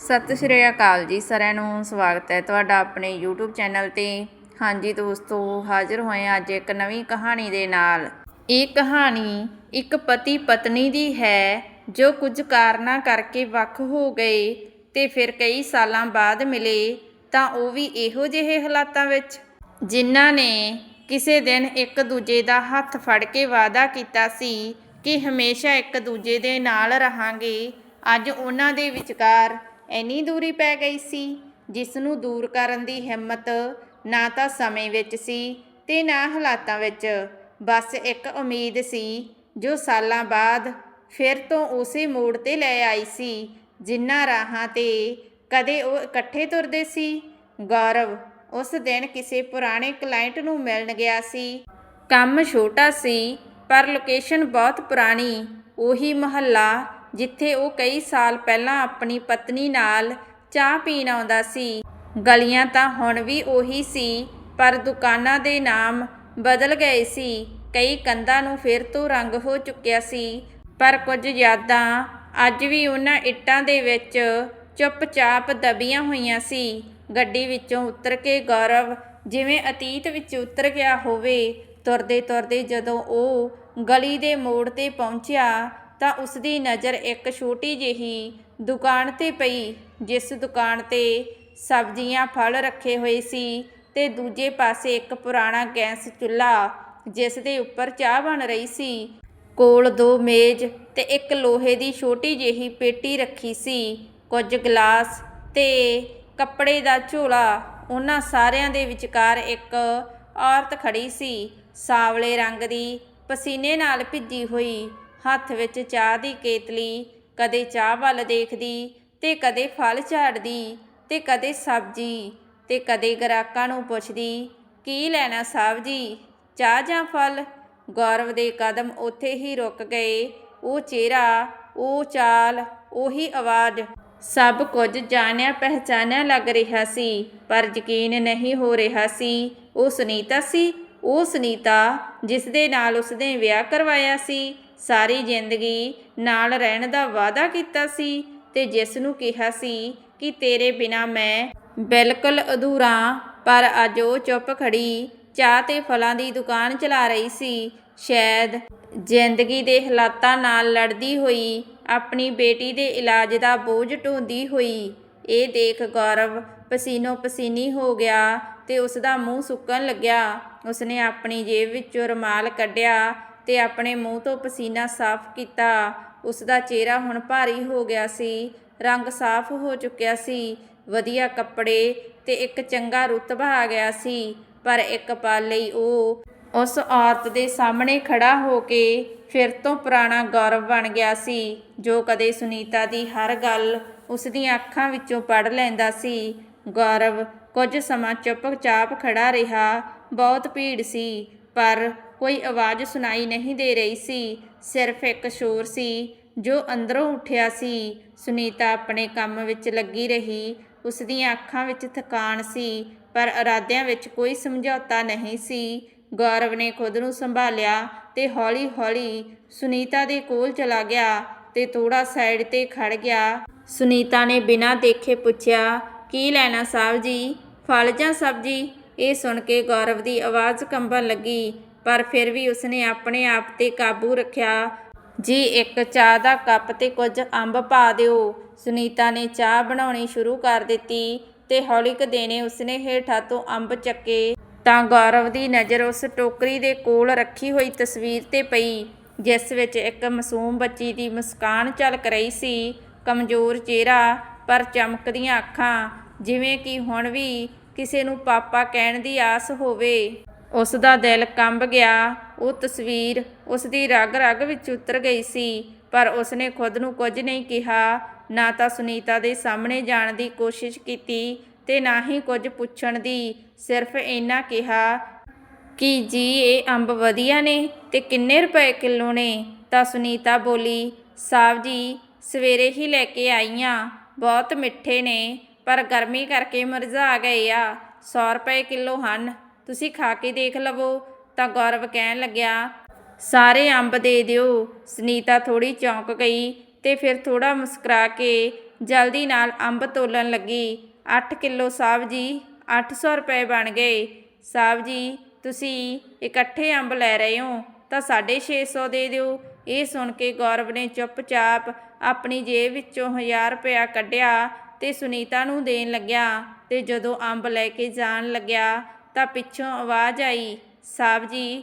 ਸਤਿ ਸ਼੍ਰੀ ਅਕਾਲ ਜੀ ਸਾਰਿਆਂ ਨੂੰ, ਸਵਾਗਤ ਹੈ ਤੁਹਾਡਾ ਆਪਣੇ YouTube ਚੈਨਲ ਤੇ। ਹਾਂਜੀ ਦੋਸਤੋ, ਹਾਜ਼ਰ ਹੋਏ ਹਾਂ ਅੱਜ ਇੱਕ ਨਵੀਂ ਕਹਾਣੀ ਦੇ ਨਾਲ। ਇਹ ਕਹਾਣੀ ਇੱਕ ਪਤੀ ਪਤਨੀ ਦੀ ਹੈ, ਜੋ ਕੁਝ ਕਾਰਨਾਂ ਕਰਕੇ ਵੱਖ ਹੋ ਗਏ ਤੇ ਫਿਰ ਕਈ ਸਾਲਾਂ ਬਾਅਦ ਮਿਲੇ, ਤਾਂ ਉਹ ਵੀ ਇਹੋ ਜਿਹੇ ਹਾਲਾਤਾਂ ਵਿੱਚ। ਜਿਨ੍ਹਾਂ ਨੇ ਕਿਸੇ ਦਿਨ ਇੱਕ ਦੂਜੇ ਦਾ ਹੱਥ ਫੜ ਕੇ ਵਾਅਦਾ ਕੀਤਾ ਸੀ ਕਿ ਹਮੇਸ਼ਾ ਇੱਕ ਦੂਜੇ ਦੇ ਨਾਲ ਰਹਾਂਗੇ। ਅੱਜ ਉਹਨਾਂ ਦੇ ਵਿਚਕਾਰ ਇੰਨੀ ਦੂਰੀ ਪੈ ਗਈ ਸੀ ਜਿਸ ਨੂੰ ਦੂਰ ਕਰਨ ਦੀ ਹਿੰਮਤ ਨਾ ਤਾਂ ਸਮੇਂ ਵਿੱਚ ਸੀ ਤੇ ਨਾ ਹਾਲਾਤਾਂ ਵਿੱਚ। ਬਸ ਇੱਕ ਉਮੀਦ ਸੀ, ਜੋ ਸਾਲਾਂ ਬਾਅਦ ਫਿਰ ਤੋਂ ਉਸੇ ਮੋੜ ਤੇ ਲੈ ਆਈ ਸੀ, ਜਿਨ੍ਹਾਂ ਰਾਹਾਂ ਤੇ ਕਦੇ ਉਹ ਇਕੱਠੇ ਤੁਰਦੇ ਸੀ। ਗੌਰਵ, ਉਸ ਦਿਨ ਕਿਸੇ ਪੁਰਾਣੇ ਕਲਾਇੰਟ ਨੂੰ ਮਿਲਣ ਗਿਆ ਸੀ। ਕੰਮ ਛੋਟਾ ਸੀ, ਪਰ ਲੋਕੇਸ਼ਨ ਬਹੁਤ ਪੁਰਾਣੀ, ਉਹੀ ਮਹੱਲਾ ਜਿੱਥੇ ਉਹ ਕਈ ਸਾਲ ਪਹਿਲਾਂ ਆਪਣੀ ਪਤਨੀ ਨਾਲ ਚਾਹ ਪੀਣ ਆਉਂਦਾ ਸੀ। ਗਲੀਆਂ ਤਾਂ ਹੁਣ ਵੀ ਉਹੀ ਸੀ, ਪਰ ਦੁਕਾਨਾਂ ਦੇ ਨਾਮ ਬਦਲ ਗਏ ਸੀ। ਕਈ ਕੰਧਾਂ ਨੂੰ ਫਿਰ ਤੋਂ ਰੰਗ ਹੋ ਚੁੱਕਿਆ ਸੀ, ਪਰ ਕੁਝ ਯਾਦਾਂ ਅੱਜ ਵੀ ਉਹਨਾਂ ਇੱਟਾਂ ਦੇ ਵਿੱਚ ਚੁੱਪਚਾਪ ਦਬੀਆਂ ਹੋਈਆਂ ਸੀ। ਗੱਡੀ ਵਿੱਚੋਂ ਉਤਰ ਕੇ ਗੌਰਵ ਜਿਵੇਂ ਅਤੀਤ ਵਿੱਚ ਉਤਰ ਗਿਆ ਹੋਵੇ ਤੁਰਦੇ ਤੁਰਦੇ ਜਦੋਂ ਉਹ ਗਲੀ ਦੇ ਮੋੜ ਤੇ ਪਹੁੰਚਿਆ ਤਾਂ ਉਸ ਦੀ ਨਜ਼ਰ ਇੱਕ ਛੋਟੀ ਜਿਹੀ ਦੁਕਾਨ ਤੇ ਪਈ, ਜਿਸ ਦੁਕਾਨ ਤੇ ਸਬਜ਼ੀਆਂ, ਫਲ ਰੱਖੇ ਹੋਏ ਸੀ ਤੇ ਦੂਜੇ ਪਾਸੇ ਇੱਕ ਪੁਰਾਣਾ ਗੈਸ ਚੁੱਲ੍ਹਾ, ਜਿਸ ਦੇ ਉੱਪਰ ਚਾਹ ਬਣ ਰਹੀ ਸੀ। ਕੋਲ ਦੋ ਮੇਜ਼ ਤੇ ਇੱਕ ਲੋਹੇ ਦੀ ਛੋਟੀ ਜਿਹੀ ਪੇਟੀ ਰੱਖੀ ਸੀ। ਕੁਝ ਗਲਾਸ ਤੇ ਕੱਪੜੇ ਦਾ ਝੋਲਾ, ਉਹਨਾਂ ਸਾਰਿਆਂ ਦੇ ਵਿਚਕਾਰ ਇੱਕ ਔਰਤ ਖੜੀ ਸੀ। ਸਾਵਲੇ ਰੰਗ ਦੀ ਪਸੀਨੇ ਨਾਲ ਭਿੱਜੀ ਹੋਈ ਹੱਥ ਵਿੱਚ ਚਾਹ ਦੀ ਕੇਤਲੀ, ਕਦੇ ਚਾਹ ਵੱਲ ਦੇਖਦੀ ਤੇ ਕਦੇ ਫਲ ਝਾੜਦੀ ਤੇ ਕਦੇ ਸਬਜ਼ੀ ਤੇ ਕਦੇ ਗਰਾਕਾਂ ਨੂੰ ਪੁੱਛਦੀ, ਕੀ ਲੈਣਾ ਸਾਹਿਬ ਜੀ? ਚਾਹ ਜਾਂ ਫਲ? ਗੌਰਵ ਦੇ ਕਦਮ ਉੱਥੇ ਹੀ ਰੁਕ ਗਏ। ਉਹ ਚਿਹਰਾ, ਉਹ ਚਾਲ, ਉਹੀ ਆਵਾਜ਼। ਸਭ ਕੁਝ ਜਾਣਿਆ ਪਹਿਚਾਨਿਆ ਲੱਗ ਰਿਹਾ ਸੀ, ਪਰ ਯਕੀਨ ਨਹੀਂ ਹੋ ਰਿਹਾ ਸੀ, ਉਹ ਸੁਨੀਤਾ ਸੀ? ਉਹ ਸੁਨੀਤਾ ਜਿਸ ਦੇ ਨਾਲ ਉਸਨੇ ਵਿਆਹ ਕਰਵਾਇਆ ਸੀ? ਸਾਰੀ ਜ਼ਿੰਦਗੀ ਨਾਲ ਰਹਿਣ ਦਾ ਵਾਅਦਾ ਕੀਤਾ ਸੀ ਤੇ ਜਿਸ ਨੂੰ ਕਿਹਾ ਸੀ ਕਿ ਤੇਰੇ ਬਿਨਾ ਮੈਂ ਬਿਲਕੁਲ ਅਧੂਰਾ, ਪਰ ਅੱਜ ਉਹ ਚੁੱਪ ਖੜੀ ਚਾਹ ਤੇ ਫਲਾਂ ਦੀ ਦੁਕਾਨ ਚਲਾ ਰਹੀ ਸੀ। ਸ਼ਾਇਦ ਜ਼ਿੰਦਗੀ ਦੇ ਹਾਲਾਤਾਂ ਨਾਲ ਲੜਦੀ ਹੋਈ, ਆਪਣੀ ਬੇਟੀ ਦੇ ਇਲਾਜ ਦਾ ਬੋਝ ਢੋਂਦੀ ਹੋਈ, ਇਹ ਦੇਖ ਗੌਰਵ ਪਸੀਨੋ ਪਸੀਨੀ ਹੋ ਗਿਆ ਤੇ ਉਸ ਦਾ ਮੂੰਹ ਸੁੱਕਣ ਲੱਗਿਆ। ਉਸਨੇ ਆਪਣੀ ਜੇਬ ਵਿੱਚੋਂ ਰੁਮਾਲ ਕੱਢਿਆ ਤੇ ਆਪਣੇ ਮੂੰਹ ਤੋਂ ਪਸੀਨਾ ਸਾਫ਼ ਕੀਤਾ। ਉਸ ਦਾ ਚਿਹਰਾ ਹੁਣ ਭਾਰੀ ਹੋ ਗਿਆ ਸੀ, ਰੰਗ ਸਾਫ਼ ਹੋ ਚੁੱਕਿਆ ਸੀ, ਵਧੀਆ ਕੱਪੜੇ ਤੇ ਇੱਕ ਚੰਗਾ ਰੁਤਬਾ ਆ ਗਿਆ ਸੀ, ਪਰ ਇੱਕ ਪਲ ਲਈ ਉਹ ਉਸ ਔਰਤ ਦੇ ਸਾਹਮਣੇ ਖੜਾ ਹੋ ਕੇ ਫਿਰ ਤੋਂ ਪੁਰਾਣਾ ਗੌਰਵ ਬਣ ਗਿਆ ਸੀ, ਜੋ ਕਦੇ ਸੁਨੀਤਾ ਦੀ ਹਰ ਗੱਲ ਉਸ ਦੀਆਂ ਅੱਖਾਂ ਵਿੱਚੋਂ ਪੜ ਲੈਂਦਾ ਸੀ। ਗੌਰਵ ਕੁਝ ਸਮਾਂ ਚੁੱਪਚਾਪ ਖੜਾ ਰਿਹਾ, ਬਹੁਤ ਭੀੜ ਸੀ, ਪਰ ਕੋਈ ਆਵਾਜ਼ ਸੁਣਾਈ ਨਹੀਂ ਦੇ ਰਹੀ ਸੀ। ਸਿਰਫ ਇੱਕ ਸ਼ੋਰ ਸੀ, ਜੋ ਅੰਦਰੋਂ ਉੱਠਿਆ ਸੀ। ਸੁਨੀਤਾ ਆਪਣੇ ਕੰਮ ਵਿੱਚ ਲੱਗੀ ਰਹੀ। ਉਸ ਦੀਆਂ ਅੱਖਾਂ ਵਿੱਚ ਥਕਾਨ ਸੀ, ਪਰ ਇਰਾਦਿਆਂ ਵਿੱਚ ਕੋਈ ਸਮਝੌਤਾ ਨਹੀਂ ਸੀ। ਗੌਰਵ ਨੇ ਖੁਦ ਨੂੰ ਸੰਭਾਲਿਆ ਤੇ ਹੌਲੀ-ਹੌਲੀ ਸੁਨੀਤਾ ਦੇ ਕੋਲ ਚਲਾ ਗਿਆ ਤੇ ਥੋੜਾ ਸਾਈਡ ਤੇ ਖੜ ਗਿਆ। ਸੁਨੀਤਾ ਨੇ ਬਿਨਾਂ ਦੇਖੇ ਪੁੱਛਿਆ, ਕੀ ਲੈਣਾ ਸਾਹਿਬ ਜੀ? ਫਲ ਜਾਂ ਸਬਜ਼ੀ? ਇਹ ਸੁਣ ਕੇ ਗੌਰਵ ਦੀ ਆਵਾਜ਼ ਕੰਬਣ ਲੱਗੀ। ਪਰ ਫਿਰ ਵੀ ਉਸਨੇ ਆਪਣੇ ਆਪ ਤੇ ਕਾਬੂ ਰੱਖਿਆ। ਜੀ, ਇੱਕ ਚਾਹ ਦਾ ਕੱਪ ਤੇ ਕੁਝ ਅੰਬ ਪਾ ਦਿਓ। ਸੁਨੀਤਾ ਨੇ ਚਾਹ ਬਣਾਉਣੀ ਸ਼ੁਰੂ ਕਰ ਦਿੱਤੀ ਤੇ ਹੌਲੀ ਕੁ ਦੇਣੇ ਉਸਨੇ ਹੇਠਾਂ ਤੋਂ ਅੰਬ ਚੱਕੇ। ਤਾਂ ਗੌਰਵ ਦੀ ਨਜ਼ਰ ਉਸ ਟੋਕਰੀ ਦੇ ਕੋਲ ਰੱਖੀ ਹੋਈ ਤਸਵੀਰ ਤੇ ਪਈ, ਜਿਸ ਵਿੱਚ ਇੱਕ ਮਾਸੂਮ ਬੱਚੀ ਦੀ ਮੁਸਕਾਨ ਝਲਕ ਰਹੀ ਸੀ। ਕਮਜ਼ੋਰ ਚਿਹਰਾ, ਪਰ ਚਮਕਦੀਆਂ ਅੱਖਾਂ, ਜਿਵੇਂ ਕਿ ਹੁਣ ਵੀ ਕਿਸੇ ਨੂੰ ਪਾਪਾ ਕਹਿਣ ਦੀ ਆਸ ਹੋਵੇ। ਉਸ ਦਾ ਦਿਲ ਕੰਬ ਗਿਆ। ਉਹ ਤਸਵੀਰ ਉਸ ਦੀ ਰਗ ਰਗ ਵਿੱਚ ਉਤਰ ਗਈ ਸੀ, ਪਰ ਉਸਨੇ ਖੁਦ ਨੂੰ ਕੁਝ ਨਹੀਂ ਕਿਹਾ। ਨਾ ਤਾਂ ਸੁਨੀਤਾ ਦੇ ਸਾਹਮਣੇ ਜਾਣ ਦੀ ਕੋਸ਼ਿਸ਼ ਕੀਤੀ ਤੇ ਨਾ ਹੀ ਕੁਝ ਪੁੱਛਣ ਦੀ, ਸਿਰਫ ਇੰਨਾ ਕਿਹਾ ਕਿ ਜੀ, ਇਹ ਅੰਬ ਵਧੀਆ ਨੇ ਤੇ ਕਿੰਨੇ ਰੁਪਏ ਕਿਲੋ ਨੇ? ਤਾਂ ਸੁਨੀਤਾ ਬੋਲੀ ਸਾਹਿਬ ਜੀ, ਸਵੇਰੇ ਹੀ ਲੈ ਕੇ ਆਈਆਂ, ਬਹੁਤ ਮਿੱਠੇ ਨੇ, ਪਰ ਗਰਮੀ ਕਰਕੇ ਮੁਰਝਾ ਗਏ ਆ 100 ਰੁਪਏ ਕਿਲੋ ਹਨ। ਤੁਸੀਂ ਖਾ ਕੇ ਦੇਖ ਲਵੋ। ਤਾਂ ਗੌਰਵ ਕਹਿਣ ਲੱਗਿਆ, ਸਾਰੇ ਅੰਬ ਦੇ ਦਿਓ। ਸੁਨੀਤਾ ਥੋੜੀ ਚੌਂਕ ਗਈ ਤੇ ਫਿਰ ਥੋੜਾ ਮੁਸਕਰਾ ਕੇ ਜਲਦੀ ਨਾਲ ਅੰਬ ਤੋਲਣ ਲੱਗੀ। 8 ਕਿਲੋ ਸਾਹਿਬ ਜੀ 800 ਰੁਪਏ ਬਣ ਗਏ। ਸਾਹਿਬ ਜੀ, ਤੁਸੀਂ ਇਕੱਠੇ ਅੰਬ ਲੈ ਰਹੇ ਹੋ, ਤਾਂ 650 ਦੇ ਦਿਓ। ਇਹ ਸੁਣ ਕੇ ਗੌਰਵ ਨੇ ਚੁੱਪਚਾਪ ਆਪਣੀ ਜੇਬ ਵਿੱਚੋਂ 1000 ਰੁਪਇਆ ਕੱਢਿਆ ਤੇ ਸੁਨੀਤਾ ਨੂੰ ਦੇਣ ਲੱਗਿਆ ਤੇ ਜਦੋਂ ਅੰਬ ਲੈ ਕੇ ਜਾਣ ਲੱਗਿਆ ਤਾਂ ਪਿੱਛੋਂ ਆਵਾਜ਼ ਆਈ ਸਾਹਿਬ ਜੀ,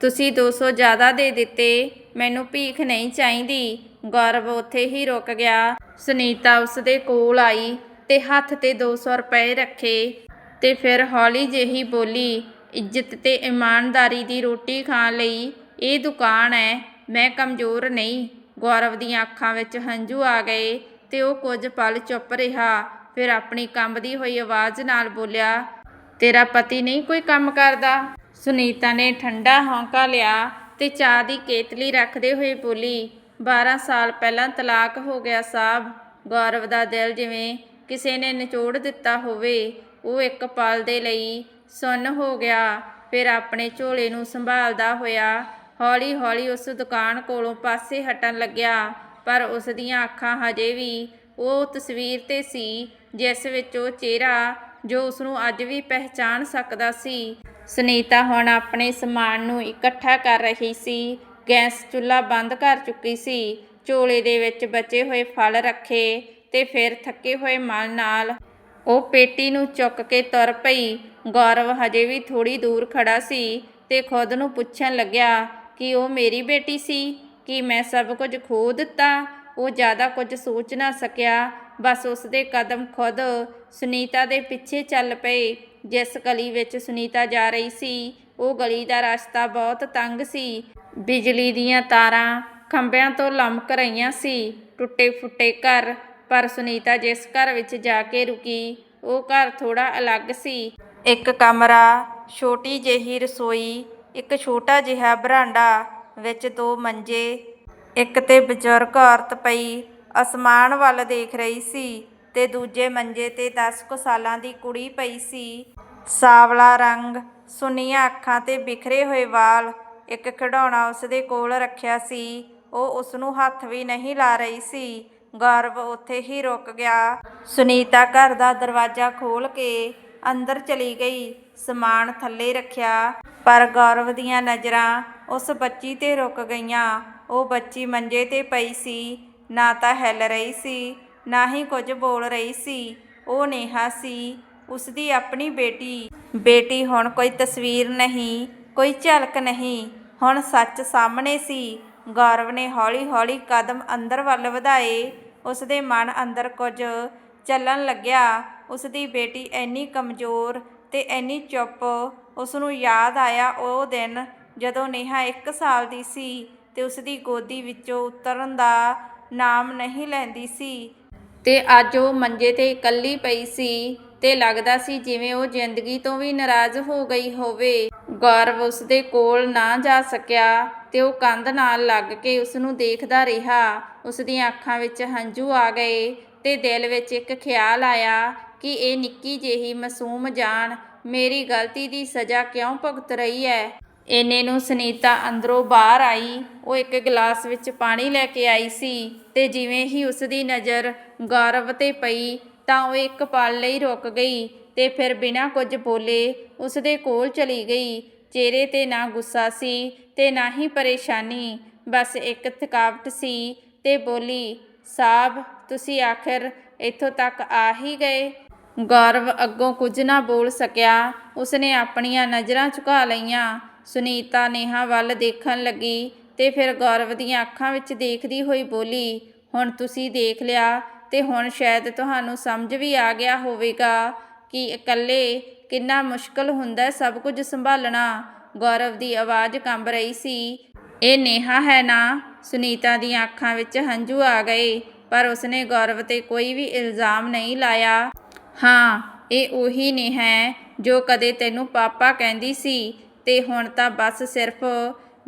ਤੁਸੀਂ 200 ਜ਼ਿਆਦਾ ਦੇ ਦਿੱਤੇ, ਮੈਨੂੰ ਭੀਖ ਨਹੀਂ ਚਾਹੀਦੀ। ਗੌਰਵ ਉੱਥੇ ਹੀ ਰੁਕ ਗਿਆ। ਸੁਨੀਤਾ ਉਸ ਦੇ ਕੋਲ ਆਈ ਤੇ ਹੱਥ ਤੇ 200 ਰੁਪਏ ਰੱਖੇ ਤੇ ਫਿਰ ਹੌਲੀ ਜਿਹੀ ਬੋਲੀ, ਇੱਜ਼ਤ ਤੇ ਇਮਾਨਦਾਰੀ ਦੀ ਰੋਟੀ ਖਾਣ ਲਈ ਇਹ ਦੁਕਾਨ ਹੈ ਮੈਂ ਕਮਜ਼ੋਰ ਨਹੀਂ। ਗੌਰਵ ਦੀਆਂ ਅੱਖਾਂ ਵਿੱਚ ਹੰਝੂ ਆ ਗਏ ਤੇ ਉਹ ਕੁਝ ਪਲ ਚੁੱਪ ਰਿਹਾ, ਫਿਰ ਆਪਣੀ ਕੰਬਦੀ ਹੋਈ ਆਵਾਜ਼ ਨਾਲ ਬੋਲਿਆ ਤੇਰਾ ਪਤੀ ਨਹੀਂ ਕੋਈ ਕੰਮ ਕਰਦਾ। ਸੁਨੀਤਾ ਨੇ ਠੰਡਾ ਹੌਂਕਾ ਲਿਆ ਤੇ ਚਾਹ ਦੀ ਕੇਤਲੀ ਰੱਖਦੇ ਹੋਏ ਬੋਲੀ 12 ਸਾਲ ਪਹਿਲਾਂ ਤਲਾਕ ਹੋ ਗਿਆ ਸਾਹਿਬ ਗੌਰਵ ਦਾ ਦਿਲ ਜਿਵੇਂ ਕਿਸੇ ਨੇ ਨਿਚੋੜ ਦਿੱਤਾ ਹੋਵੇ, ਉਹ ਇੱਕ ਪਲ ਦੇ ਲਈ ਸੁੰਨ ਹੋ ਗਿਆ, ਫਿਰ ਆਪਣੇ ਝੋਲੇ ਨੂੰ ਸੰਭਾਲਦਾ ਹੋਇਆ, ਹੌਲੀ-ਹੌਲੀ ਉਸ ਦੁਕਾਨ ਕੋਲੋਂ ਪਾਸੇ ਹਟਣ ਲੱਗਿਆ, ਪਰ ਉਸ ਦੀਆਂ ਅੱਖਾਂ ਹਜੇ ਵੀ ਉਹ ਤਸਵੀਰ ਤੇ ਸੀ, ਜਿਸ ਵਿੱਚ ਉਹ ਚਿਹਰਾ ਜੋ ਉਸ ਨੂੰ ਅੱਜ ਵੀ ਪਹਿਚਾਨ ਸਕਦਾ ਸੀ। ਸੁਨੀਤਾ ਹੁਣ ਆਪਣੇ ਸਮਾਨ ਨੂੰ ਇਕੱਠਾ ਕਰ ਰਹੀ ਸੀ। ਗੈਸ ਚੁੱਲ੍ਹਾ ਬੰਦ ਕਰ ਚੁੱਕੀ ਸੀ। ਝੋਲੇ ਦੇ ਵਿੱਚ ਬਚੇ ਹੋਏ ਫਲ ਰੱਖੇ ਤੇ ਫਿਰ ਥੱਕੇ ਹੋਏ ਮਨ ਨਾਲ ਉਹ ਪੇਟੀ ਨੂੰ ਚੁੱਕ ਕੇ ਤੁਰ ਪਈ। ਗੌਰਵ ਹਜੇ ਵੀ ਥੋੜੀ ਦੂਰ ਖੜਾ ਸੀ ਤੇ ਖੁਦ ਨੂੰ ਪੁੱਛਣ ਲੱਗਿਆ, ਕਿ ਉਹ ਮੇਰੀ ਬੇਟੀ ਸੀ? ਕਿ ਮੈਂ ਸਭ ਕੁਝ ਖੋ ਦਿੱਤਾ? ਉਹ ਜ਼ਿਆਦਾ ਕੁਝ ਸੋਚ ਨਾ ਸਕਿਆ। ਬਸ ਉਸ ਦੇ ਕਦਮ ਖੁਦ ਸੁਨੀਤਾ ਦੇ ਪਿੱਛੇ ਚੱਲ ਪਏ। ਜਿਸ ਗਲੀ ਵਿੱਚ ਸੁਨੀਤਾ ਜਾ ਰਹੀ ਸੀ, ਉਹ ਗਲੀ ਦਾ ਰਸਤਾ ਬਹੁਤ ਤੰਗ ਸੀ। ਬਿਜਲੀ ਦੀਆਂ ਤਾਰਾਂ ਖੰਭਿਆਂ ਤੋਂ ਲਮਕ ਰਹੀਆਂ ਸੀ, ਟੁੱਟੇ ਫੁੱਟੇ ਘਰ। ਪਰ ਸੁਨੀਤਾ ਜਿਸ ਘਰ ਵਿੱਚ ਜਾ ਕੇ ਰੁਕੀ, ਉਹ ਘਰ ਥੋੜਾ ਅਲੱਗ ਸੀ। ਇੱਕ ਕਮਰਾ, ਛੋਟੀ ਜਿਹੀ ਰਸੋਈ, ਇੱਕ ਛੋਟਾ ਜਿਹਾ ਬਰਾਂਡਾ ਵਿੱਚ ਦੋ ਮੰਜੇ, ਇੱਕ ਤੇ ਬਜ਼ੁਰਗ ਔਰਤ ਪਈ ਅਸਮਾਨ ਵੱਲ ਦੇਖ ਰਹੀ ਸੀ ਤੇ ਦੂਜੇ ਮੰਜੇ ਤੇ 10 ਕੁ ਸਾਲਾਂ ਦੀ ਕੁੜੀ ਪਈ ਸੀ। ਸਾਵਲਾ ਰੰਗ, ਸੁਨੀਆਂ ਅੱਖਾਂ ਤੇ ਬਿਖਰੇ ਹੋਏ ਵਾਲ, ਇੱਕ ਖਿਡੌਣਾ ਉਸ ਦੇ ਕੋਲ ਰੱਖਿਆ ਸੀ। ਉਹ ਉਸ ਨੂੰ ਹੱਥ ਵੀ ਨਹੀਂ ਲਾ ਰਹੀ ਸੀ। ਗੌਰਵ ਉੱਥੇ ਹੀ ਰੁਕ ਗਿਆ। ਸੁਨੀਤਾ ਘਰ ਦਾ ਦਰਵਾਜ਼ਾ ਖੋਲ ਕੇ ਅੰਦਰ ਚਲੀ ਗਈ, ਸਮਾਨ ਥੱਲੇ ਰੱਖਿਆ। ਪਰ ਗੌਰਵ ਦੀਆਂ ਨਜ਼ਰਾਂ ਉਸ ਬੱਚੀ ਤੇ ਰੁਕ ਗਈਆਂ। ਉਹ ਬੱਚੀ ਮੰਜੇ ਤੇ ਪਈ ਸੀ। ਨਾ ਤਾਂ ਹਿੱਲ ਰਹੀ ਸੀ, ਨਾ ਹੀ ਕੁਝ ਬੋਲ ਰਹੀ ਸੀ। ਉਹ ਨੇਹਾ ਸੀ ਉਸ ਦੀ ਆਪਣੀ ਬੇਟੀ। ਬੇਟੀ ਹੁਣ ਕੋਈ ਤਸਵੀਰ ਨਹੀਂ, ਕੋਈ ਝਲਕ ਨਹੀਂ। ਹੁਣ ਸੱਚ ਸਾਹਮਣੇ ਸੀ, ਗੌਰਵ ਨੇ ਹੌਲੀ-ਹੌਲੀ ਕਦਮ ਅੰਦਰ ਵੱਲ ਵਧਾਏ। ਉਸ ਦੇ ਮਨ ਅੰਦਰ ਕੁਝ ਚੱਲਣ ਲੱਗਿਆ। ਉਸ ਦੀ ਇੰਨੀ ਇੰਨੀ ਕਮਜ਼ੋਰ ਤੇ ਇੰਨੀ ਚੁੱਪ ਉਸ ਨੂੰ ਯਾਦ ਆਇਆ ਉਹ ਦਿਨ ਜਦੋਂ ਨੇਹਾ 1 ਸਾਲ ਦੀ ਸੀ ਤੇ ਉਸ ਦੀ ਗੋਦੀ ਵਿੱਚੋਂ ਉਤਰਨ ਦਾ ਨਾਮ ਨਹੀਂ ਲੈਂਦੀ ਸੀ। ਤੇ ਅੱਜ ਉਹ ਮੰਜੇ ਤੇ ਇਕੱਲੀ ਪਈ ਸੀ ਤੇ ਲੱਗਦਾ ਸੀ ਜਿਵੇਂ ਉਹ ਜ਼ਿੰਦਗੀ ਤੋਂ ਵੀ ਨਾਰਾਜ਼ ਹੋ ਗਈ ਹੋਵੇ। ਗੌਰਵ ਉਸ ਦੇ ਕੋਲ ਨਾ ਜਾ ਸਕਿਆ ਤੇ ਉਹ ਕੰਧ ਨਾਲ ਲੱਗ ਕੇ ਉਸ ਨੂੰ ਦੇਖਦਾ ਰਿਹਾ। ਉਸ ਦੀਆਂ ਅੱਖਾਂ ਵਿੱਚ ਹੰਝੂ ਆ ਗਏ ਤੇ ਦਿਲ ਵਿੱਚ ਇੱਕ ਖਿਆਲ ਆਇਆ ਕਿ ਇਹ ਨਿੱਕੀ ਜਿਹੀ ਮਾਸੂਮ ਜਾਨ ਮੇਰੀ ਗਲਤੀ ਦੀ ਸਜ਼ਾ ਕਿਉਂ ਭੁਗਤ ਰਹੀ ਹੈ? ਇੰਨੇ ਨੂੰ ਸੁਨੀਤਾ ਅੰਦਰੋਂ ਬਾਹਰ ਆਈ, ਉਹ ਇੱਕ ਗਲਾਸ ਵਿੱਚ ਪਾਣੀ ਲੈ ਕੇ ਆਈ ਸੀ ਤੇ ਜਿਵੇਂ ਹੀ ਉਸ ਦੀ ਨਜ਼ਰ ਗੌਰਵ ਤੇ ਪਈ ਤਾਂ ਉਹ ਇੱਕ ਪਲ ਲਈ ਰੁਕ ਗਈ ਤੇ ਫਿਰ ਬਿਨਾਂ ਕੁਝ ਬੋਲੇ ਉਸ ਦੇ ਕੋਲ ਚਲੀ ਗਈ। ਚਿਹਰੇ ਤੇ ਨਾ ਗੁੱਸਾ ਸੀ ਤੇ ਨਾ ਹੀ ਪਰੇਸ਼ਾਨੀ, ਬਸ ਇੱਕ ਥਕਾਵਟ ਸੀ ਤੇ ਬੋਲੀ ਸਾਹਿਬ ਤੁਸੀਂ ਆਖਿਰ ਇੱਥੋਂ ਤੱਕ ਆ ਹੀ ਗਏ? ਗੌਰਵ ਅੱਗੋਂ ਕੁਝ ਨਾ ਬੋਲ ਸਕਿਆ, ਉਸਨੇ ਆਪਣੀਆਂ ਨਜ਼ਰਾਂ ਝੁਕਾ ਲਈਆਂ। ਸੁਨੀਤਾ ਨੇਹਾ ਵੱਲ ਦੇਖਣ ਲੱਗੀ ਤੇ ਫਿਰ ਗੌਰਵ ਦੀਆਂ ਅੱਖਾਂ ਵਿੱਚ ਦੇਖਦੀ ਹੋਈ ਬੋਲੀ, ਹੁਣ ਤੁਸੀਂ ਦੇਖ ਲਿਆ ਤੇ ਹੁਣ ਸ਼ਾਇਦ ਤੁਹਾਨੂੰ ਸਮਝ ਵੀ ਆ ਗਿਆ ਹੋਵੇਗਾ ਕਿ ਇਕੱਲੇ ਕਿੰਨਾ ਮੁਸ਼ਕਲ ਹੁੰਦਾ ਸਭ ਕੁਝ ਸੰਭਾਲਣਾ। ਗੌਰਵ ਦੀ ਆਵਾਜ਼ ਕੰਬ ਰਹੀ ਸੀ। ਇਹ ਨੇਹਾ ਹੈ ਨਾ? ਸੁਨੀਤਾ ਦੀਆਂ ਅੱਖਾਂ ਵਿੱਚ ਹੰਝੂ ਆ ਗਏ, ਪਰ ਉਸਨੇ ਗੌਰਵ ਤੇ ਕੋਈ ਵੀ ਇਲਜ਼ਾਮ ਨਹੀਂ ਲਾਇਆ। ਹਾਂ, ਇਹ ਉਹੀ ਨੇ ਹੈ ਜੋ ਕਦੇ ਤੈਨੂੰ ਪਾਪਾ ਕਹਿੰਦੀ ਸੀ ਤੇ ਹੁਣ ਤਾਂ ਬਸ ਸਿਰਫ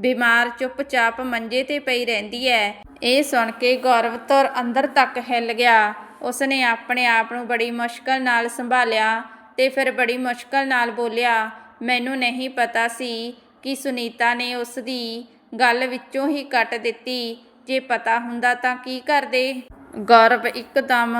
ਬਿਮਾਰ ਚੁੱਪਚਾਪ ਮੰਜੇ ਤੇ ਪਈ ਰਹਿੰਦੀ ਹੈ ਇਹ ਸੁਣ ਕੇ ਗੌਰਵ ਤੁਰ ਅੰਦਰ ਤੱਕ ਹਿੱਲ ਗਿਆ। ਉਸਨੇ ਆਪਣੇ ਆਪ ਨੂੰ ਬੜੀ ਮੁਸ਼ਕਲ ਨਾਲ ਸੰਭਾਲਿਆ ਤੇ ਫਿਰ ਬੜੀ ਮੁਸ਼ਕਲ ਨਾਲ ਬੋਲਿਆ, ਮੈਨੂੰ ਨਹੀਂ ਪਤਾ ਸੀ ਕਿ ਸੁਨੀਤਾ ਨੇ ਉਸ ਦੀ ਗੱਲ ਵਿੱਚੋਂ ਹੀ ਕੱਟ ਦਿੱਤੀ। ਜੇ ਪਤਾ ਹੁੰਦਾ ਤਾਂ ਕੀ ਕਰਦੇ? ਗੌਰਵ ਇੱਕਦਮ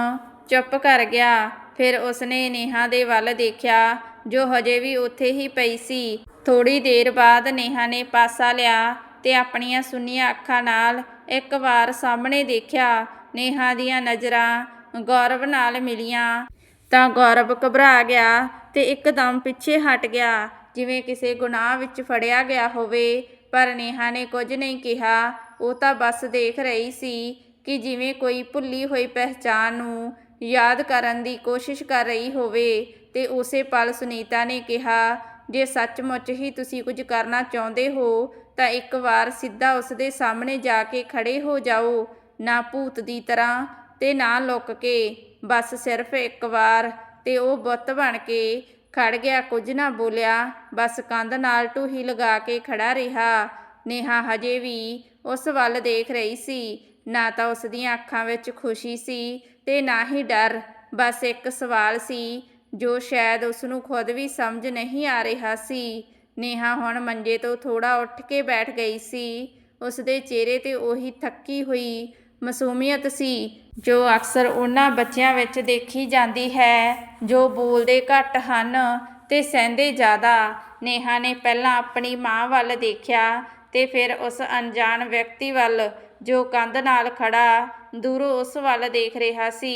ਚੁੱਪ ਕਰ ਗਿਆ। ਫਿਰ ਉਸਨੇ ਨੇਹਾ ਦੇ ਵੱਲ ਦੇਖਿਆ, ਜੋ ਹਜੇ ਵੀ ਉੱਥੇ ਹੀ ਪਈ ਸੀ। ਥੋੜ੍ਹੀ ਦੇਰ ਬਾਅਦ ਨੇਹਾ ਨੇ ਪਾਸਾ ਲਿਆ ਤੇ ਆਪਣੀਆਂ ਸੁੰਨੀਆਂ ਅੱਖਾਂ ਨਾਲ ਇੱਕ ਵਾਰ ਸਾਹਮਣੇ ਦੇਖਿਆ। ਨੇਹਾ ਦੀਆਂ ਨਜ਼ਰਾਂ ਗੌਰਵ ਨਾਲ ਮਿਲੀਆਂ। ਤਾਂ ਗੌਰਵ ਘਬਰਾ ਗਿਆ ਤੇ ਇੱਕਦਮ ਪਿੱਛੇ ਹਟ ਗਿਆ। ਜਿਵੇਂ ਕਿਸੇ ਗੁਨਾਹ ਵਿੱਚ ਫੜਿਆ ਗਿਆ ਹੋਵੇ, ਪਰ ਨੇਹਾ ਨੇ ਕੁਝ ਨਹੀਂ ਕਿਹਾ। ਉਹ ਤਾਂ ਬਸ ਦੇਖ ਰਹੀ ਸੀ ਕਿ ਜਿਵੇਂ ਕੋਈ ਭੁੱਲੀ ਹੋਈ ਪਹਿਚਾਨ ਨੂੰ ਯਾਦ ਕਰਨ ਦੀ ਕੋਸ਼ਿਸ਼ ਕਰ ਰਹੀ ਹੋਵੇ ਤੇ ਉਸੇ ਪਲ ਸੁਨੀਤਾ ਨੇ ਕਿਹਾ ਜੇ ਸੱਚਮੁੱਚ ਹੀ ਤੁਸੀਂ ਕੁਝ ਕਰਨਾ ਚਾਹੁੰਦੇ ਹੋ, ਤਾਂ ਇੱਕ ਵਾਰ ਸਿੱਧਾ ਉਸ ਦੇ ਸਾਹਮਣੇ ਜਾ ਕੇ ਖੜੇ ਹੋ ਜਾਓ। ਨਾ ਭੂਤ ਦੀ ਤਰ੍ਹਾਂ ਤੇ ਨਾ ਲੁੱਕ ਕੇ। ਬਸ ਸਿਰਫ ਇੱਕ ਵਾਰ। ਤੇ ਉਹ ਬੁੱਤ ਬਣ ਕੇ ਖੜ ਗਿਆ, ਕੁਝ ਨਾ ਬੋਲਿਆ। ਬਸ ਕੰਧ ਨਾਲ ਢੂਹੀ ਲਗਾ ਕੇ ਖੜਾ ਰਿਹਾ। ਨੇਹਾ ਹਜੇ ਵੀ ਉਸ ਵੱਲ ਦੇਖ ਰਹੀ ਸੀ। ਨਾ ਤਾਂ ਉਸ ਦੀਆਂ ਅੱਖਾਂ ਵਿੱਚ ਖੁਸ਼ੀ ਸੀ ਤੇ ਨਾ ਹੀ ਡਰ। ਬਸ ਇੱਕ ਸਵਾਲ ਸੀ ਜੋ ਸ਼ਾਇਦ ਉਸ ਨੂੰ ਖੁਦ ਵੀ ਸਮਝ ਨਹੀਂ ਆ ਰਿਹਾ ਸੀ। ਨੇਹਾ ਹੁਣ ਮੰਜੇ ਤੋਂ ਥੋੜਾ ਉੱਠ ਕੇ ਬੈਠ ਗਈ ਸੀ। ਉਸ ਦੇ ਚਿਹਰੇ ਤੇ ਉਹੀ ਥੱਕੀ ਹੋਈ ਮਾਸੂਮੀਅਤ ਸੀ, ਜੋ ਅਕਸਰ ਉਹਨਾਂ ਬੱਚਿਆਂ ਵਿੱਚ ਦੇਖੀ ਜਾਂਦੀ ਹੈ, ਜੋ ਬੋਲਦੇ ਘੱਟ ਹਨ ਤੇ ਸਹਿੰਦੇ ਜ਼ਿਆਦਾ। ਨੇਹਾ ਨੇ ਪਹਿਲਾਂ ਆਪਣੀ ਮਾਂ ਵੱਲ ਦੇਖਿਆ ਤੇ ਫਿਰ ਉਸ ਅਣਜਾਣ ਵਿਅਕਤੀ ਵੱਲ, ਜੋ ਕੰਧ ਨਾਲ ਖੜਾ ਦੂਰੋਂ ਉਸ ਵੱਲ ਦੇਖ ਰਿਹਾ ਸੀ।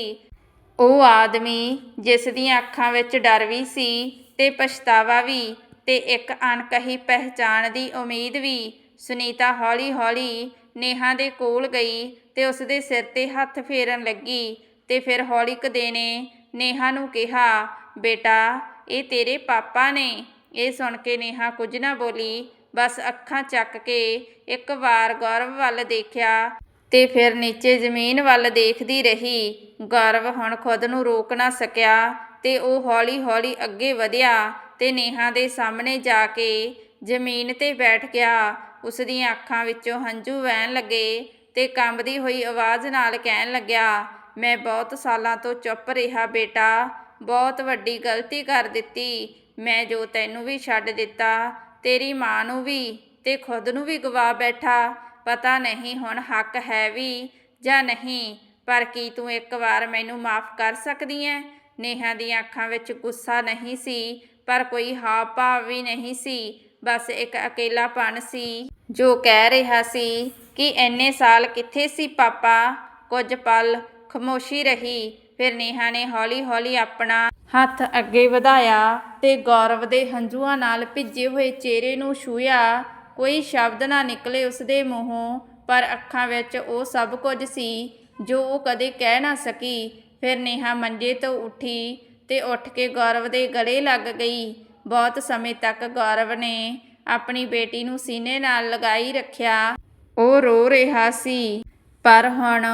ਉਹ ਆਦਮੀ ਜਿਸ ਦੀਆਂ ਅੱਖਾਂ ਵਿੱਚ ਡਰ ਵੀ ਸੀ ਤੇ ਪਛਤਾਵਾ ਵੀ ਤੇ ਇੱਕ ਅਣਕਹੀ ਪਹਿਚਾਣ ਦੀ ਉਮੀਦ ਵੀ, ਸੁਨੀਤਾ ਹੌਲੀ-ਹੌਲੀ ਨੇਹਾ ਦੇ ਕੋਲ ਗਈ ਤੇ ਉਸ ਦੇ ਸਿਰ ਤੇ ਹੱਥ ਫੇਰਨ ਲੱਗੀ ਤੇ ਫਿਰ ਹੌਲੀ ਕਦੇ ਨੇ ਨੇਹਾ ਨੂੰ ਕਿਹਾ, ਬੇਟਾ, ਇਹ ਤੇਰੇ ਪਾਪਾ ਨੇ। ਇਹ ਸੁਣ ਕੇ ਨੇਹਾ ਕੁਝ ਨਾ ਬੋਲੀ, ਬਸ ਅੱਖਾਂ ਚੱਕ ਕੇ ਇੱਕ ਵਾਰ ਗੌਰਵ ਵੱਲ ਦੇਖਿਆ ਤੇ ਫਿਰ ਨੀਚੇ ਜ਼ਮੀਨ ਵੱਲ ਦੇਖਦੀ ਰਹੀ। ਗੌਰਵ ਹੁਣ ਖੁਦ ਨੂੰ ਰੋਕ ਨਾ ਸਕਿਆ ਤੇ ਉਹ ਹੌਲੀ-ਹੌਲੀ ਅੱਗੇ ਵਧਿਆ ਤੇ ਨੇਹਾ ਦੇ ਸਾਹਮਣੇ ਜਾ ਕੇ ਜ਼ਮੀਨ ਤੇ ਬੈਠ ਗਿਆ। ਉਸ ਦੀਆਂ ਅੱਖਾਂ ਵਿੱਚੋਂ ਹੰਝੂ ਵਹਿਣ ਲੱਗੇ ਤੇ ਕੰਬਦੀ ਹੋਈ ਆਵਾਜ਼ ਨਾਲ ਕਹਿਣ ਲੱਗਿਆ, ਮੈਂ ਬਹੁਤ ਸਾਲਾਂ ਤੋਂ ਚੁੱਪ ਰਿਹਾ ਬੇਟਾ, ਬਹੁਤ ਵੱਡੀ ਗਲਤੀ ਕਰ ਦਿੱਤੀ। ਮੈਂ ਜੋ ਤੈਨੂੰ ਵੀ ਛੱਡ ਦਿੱਤਾ, ਤੇਰੀ ਮਾਂ ਨੂੰ ਵੀ ਤੇ ਖੁਦ ਨੂੰ ਵੀ ਗਵਾ ਬੈਠਾ। ਪਤਾ ਨਹੀਂ ਹੁਣ ਹੱਕ ਹੈ ਵੀ ਜਾਂ ਨਹੀਂ, ਪਰ ਕੀ ਤੂੰ ਇੱਕ ਵਾਰ ਮੈਨੂੰ ਮਾਫ ਕਰ ਸਕਦੀ ਐ? ਨੇਹਾ ਦੀਆਂ ਅੱਖਾਂ ਵਿੱਚ ਗੁੱਸਾ ਨਹੀਂ ਸੀ, ਪਰ ਕੋਈ ਹਾਵ ਭਾਵ ਵੀ ਨਹੀਂ ਸੀ, ਬਸ ਇੱਕ ਅਕੇਲਾਪਣ ਸੀ। ਜੋ ਕਹਿ ਰਿਹਾ ਸੀ ਕਿ ਐਨੇ ਸਾਲ ਕਿੱਥੇ ਸੀ ਪਾਪਾ? ਕੁਝ ਪਲ ਖਮੋਸ਼ੀ ਰਹੀ, ਫਿਰ ਨੇਹਾ ਨੇ ਹੌਲੀ-ਹੌਲੀ ਆਪਣਾ ਹੱਥ ਅੱਗੇ ਵਧਾਇਆ ਤੇ ਗੌਰਵ ਦੇ ਹੰਝੂਆਂ ਨਾਲ ਭਿੱਜੇ ਹੋਏ ਚਿਹਰੇ ਨੂੰ ਛੂਹਿਆ। ਕੋਈ ਸ਼ਬਦ ਨਾ ਨਿਕਲੇ ਉਸ ਦੇ ਮੂੰਹੋਂ, ਪਰ ਅੱਖਾਂ ਵਿੱਚ ਉਹ ਸਭ ਕੁਝ ਸੀ ਜੋ ਉਹ ਕਦੇ ਕਹਿ ਨਾ ਸਕੀ। ਫਿਰ ਨੇਹਾ ਮੰਜੇ ਤੋਂ ਉੱਠੀ ਤੇ ਉੱਠ ਕੇ ਗੌਰਵ ਦੇ ਗਲੇ ਲੱਗ ਗਈ। ਬਹੁਤ ਸਮੇਂ ਤੱਕ ਗੌਰਵ ਨੇ ਆਪਣੀ ਬੇਟੀ ਨੂੰ ਸੀਨੇ ਨਾਲ ਲਗਾਈ ਰੱਖਿਆ। ਉਹ ਰੋ ਰਿਹਾ ਸੀ, ਪਰ ਹੁਣ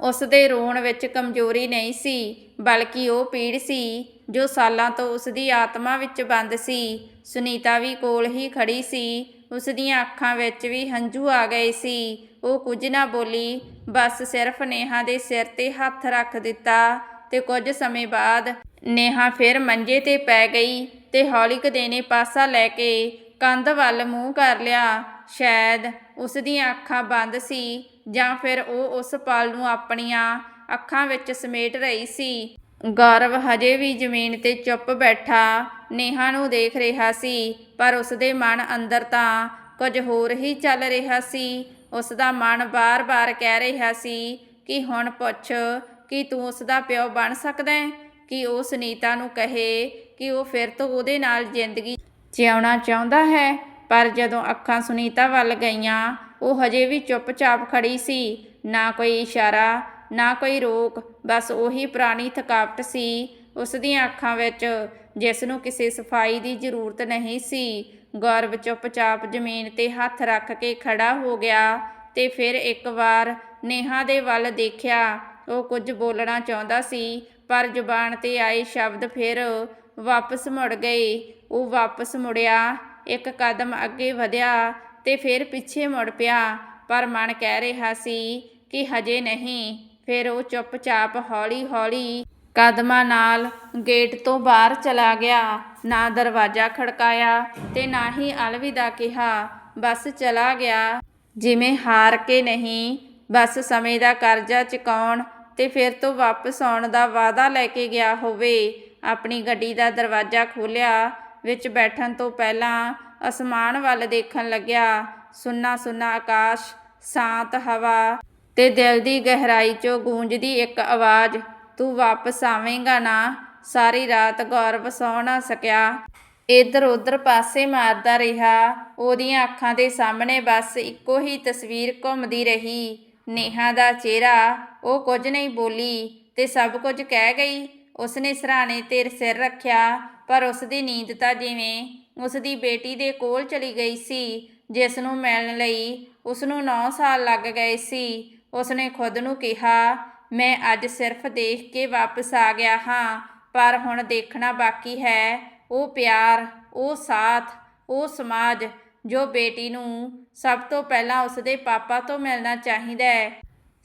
ਉਸ ਦੇ ਰੋਣ ਵਿੱਚ ਕਮਜ਼ੋਰੀ ਨਹੀਂ ਸੀ, ਬਲਕਿ ਉਹ ਪੀੜ ਸੀ, ਜੋ ਸਾਲਾਂ ਤੋਂ ਉਸ ਦੀ ਆਤਮਾ ਵਿੱਚ ਬੰਦ ਸੀ। ਸੁਨੀਤਾ ਵੀ ਕੋਲ ਹੀ ਖੜੀ ਸੀ। ਉਸ ਦੀਆਂ ਅੱਖਾਂ ਵਿੱਚ ਵੀ ਹੰਝੂ ਆ ਗਏ ਸੀ। ਉਹ ਕੁਝ ਨਾ ਬੋਲੀ, ਬਸ ਸਿਰਫ ਨੇਹਾ ਦੇ ਸਿਰ ਤੇ ਹੱਥ ਰੱਖ ਦਿੱਤਾ ਤੇ ਕੁਝ ਸਮੇਂ ਬਾਅਦ ਨੇਹਾ ਫਿਰ ਮੰਜੇ ਤੇ ਪੈ ਗਈ ਤੇ ਹੌਲੀ ਕਦੇ ਨੇ ਪਾਸਾ ਲੈ ਕੇ ਕੰਧ ਵੱਲ ਮੂੰਹ ਕਰ ਲਿਆ। ਸ਼ਾਇਦ ਉਸ ਦੀਆਂ ਅੱਖਾਂ ਬੰਦ ਸੀ ਜਾਂ ਫਿਰ ਉਹ ਉਸ ਪਲ ਨੂੰ ਆਪਣੀਆਂ ਅੱਖਾਂ ਵਿੱਚ ਸਮੇਟ ਰਹੀ ਸੀ। ਗੌਰਵ ਹਜੇ ਵੀ ਜ਼ਮੀਨ ਤੇ ਚੁੱਪ ਬੈਠਾ, ਨੇਹਾ ਨੂੰ ਦੇਖ ਰਿਹਾ ਸੀ, ਪਰ ਉਸਦੇ ਮਨ ਅੰਦਰ ਤਾਂ ਕੁਝ ਹੋਰ ਹੀ ਚੱਲ ਰਿਹਾ ਸੀ। ਉਸਦਾ ਮਨ ਬਾਰ-ਬਾਰ ਕਹਿ ਰਿਹਾ ਸੀ ਕਿ ਹੁਣ ਪੁੱਛ, ਕਿ ਤੂੰ ਉਸਦਾ ਪਿਓ ਬਣ ਸਕਦਾ ਹੈ? ਕਿ ਉਹ ਸੁਨੀਤਾ ਨੂੰ ਕਹੇ ਕਿ ਉਹ ਫਿਰ ਤੋਂ ਉਹਦੇ ਨਾਲ ਜ਼ਿੰਦਗੀ ਜਿਉਣਾ ਚਾਹੁੰਦਾ ਹੈ? ਪਰ ਜਦੋਂ ਅੱਖਾਂ ਸੁਨੀਤਾ ਵੱਲ ਗਈਆਂ, ਉਹ ਹਜੇ ਵੀ ਚੁੱਪਚਾਪ ਖੜੀ ਸੀ, ਨਾ ਕੋਈ ਇਸ਼ਾਰਾ ਨਾ ਕੋਈ ਰੋਕ, ਬਸ ਉਹੀ ਪੁਰਾਣੀ ਥਕਾਵਟ ਸੀ। ਉਸ ਦੀਆਂ ਅੱਖਾਂ ਵਿੱਚ, ਜਿਸ ਨੂੰ ਕਿਸੇ ਸਫ਼ਾਈ ਦੀ ਜ਼ਰੂਰਤ ਨਹੀਂ ਸੀ, ਗੌਰਵ ਚੁੱਪਚਾਪ ਜ਼ਮੀਨ ਤੇ ਹੱਥ ਰੱਖ ਕੇ ਖੜਾ ਹੋ ਗਿਆ ਤੇ ਫਿਰ ਇੱਕ ਵਾਰ ਨੇਹਾ ਦੇ ਵੱਲ ਦੇਖਿਆ। ਉਹ ਕੁਝ ਬੋਲਣਾ ਚਾਹੁੰਦਾ ਸੀ, ਪਰ ਜ਼ੁਬਾਨ ਤੇ ਆਏ ਸ਼ਬਦ ਫਿਰ ਵਾਪਸ ਮੁੜ ਗਏ। ਉਹ ਵਾਪਸ ਮੁੜਿਆ, ਇੱਕ ਕਦਮ ਅੱਗੇ ਵਧਿਆ ਤੇ ਫਿਰ ਪਿੱਛੇ ਮੁੜ ਪਿਆ, ਪਰ ਮਨ ਕਹਿ ਰਿਹਾ ਸੀ ਕਿ ਹਜੇ ਨਹੀਂ। ਫਿਰ ਉਹ ਚੁੱਪਚਾਪ ਹੌਲੀ-ਹੌਲੀ ਕਦਮਾਂ ਨਾਲ ਗੇਟ ਤੋਂ ਬਾਹਰ ਚਲਾ ਗਿਆ। ਨਾ ਦਰਵਾਜ਼ਾ ਖੜਕਾਇਆ ਤੇ ਨਾ ਹੀ ਅਲਵਿਦਾ ਕਿਹਾ, ਬਸ ਚਲਾ ਗਿਆ। ਜਿਵੇਂ ਹਾਰ ਕੇ ਨਹੀਂ, ਬਸ ਸਮੇਂ ਦਾ ਕਰਜ਼ਾ ਚੁਕਾਉਣ ਤੇ ਫਿਰ ਤੋਂ ਵਾਪਸ ਆਉਣ ਦਾ ਵਾਅਦਾ ਲੈ ਕੇ ਗਿਆ ਹੋਵੇ। ਆਪਣੀ ਗੱਡੀ ਦਾ ਦਰਵਾਜ਼ਾ ਖੋਲ੍ਹਿਆ, ਵਿੱਚ ਬੈਠਣ ਤੋਂ ਪਹਿਲਾਂ ਅਸਮਾਨ ਵੱਲ ਦੇਖਣ ਲੱਗਿਆ। ਸੁੰਨਾ ਸੁੰਨਾ ਆਕਾਸ਼, ਸ਼ਾਂਤ ਹਵਾ ਤੇ ਦਿਲ ਦੀ ਗਹਿਰਾਈ 'ਚੋਂ ਗੂੰਜਦੀ ਇੱਕ ਆਵਾਜ਼, ਤੂੰ ਵਾਪਸ ਆਵੇਂਗਾ ਨਾ? ਸਾਰੀ ਰਾਤ ਗੌਰਵ ਸੌ ਨਾ ਸਕਿਆ? ਇੱਧਰ ਉੱਧਰ ਪਾਸੇ ਮਾਰਦਾ ਰਿਹਾ। ਉਹਦੀਆਂ ਅੱਖਾਂ ਦੇ ਸਾਹਮਣੇ ਬਸ ਇੱਕੋ ਹੀ ਤਸਵੀਰ ਘੁੰਮਦੀ ਰਹੀ। ਨੇਹਾ ਦਾ ਚਿਹਰਾ, ਉਹ ਕੁਝ ਨਹੀਂ ਬੋਲੀ ਤੇ ਸਭ ਕੁਝ ਕਹਿ ਗਈ। ਉਸਨੇ ਸਰਾਣੇ ਤੇ ਸਿਰ ਰੱਖਿਆ, ਪਰ ਉਸਦੀ ਨੀਂਦ ਤਾਂ ਜਿਵੇਂ ਉਸਦੀ ਬੇਟੀ ਦੇ ਕੋਲ ਚਲੀ ਗਈ ਸੀ ਜਿਸ ਨੂੰ ਮਿਲਣ ਲਈ ਉਸ ਨੂੰ 9 ਸਾਲ ਲੱਗ ਗਏ ਸੀ। ਉਸਨੇ ਖੁਦ ਨੂੰ ਕਿਹਾ, ਮੈਂ ਅੱਜ ਸਿਰਫ ਦੇਖ ਕੇ ਵਾਪਸ ਆ ਗਿਆ ਹਾਂ, ਪਰ ਹੁਣ ਦੇਖਣਾ ਬਾਕੀ ਹੈ। ਉਹ ਪਿਆਰ, ਉਹ ਸਾਥ, ਉਹ ਸਮਾਜ, ਜੋ ਬੇਟੀ ਨੂੰ ਸਭ ਤੋਂ ਪਹਿਲਾਂ ਉਸਦੇ ਪਾਪਾ ਤੋਂ ਮਿਲਣਾ ਚਾਹੀਦਾ ਹੈ।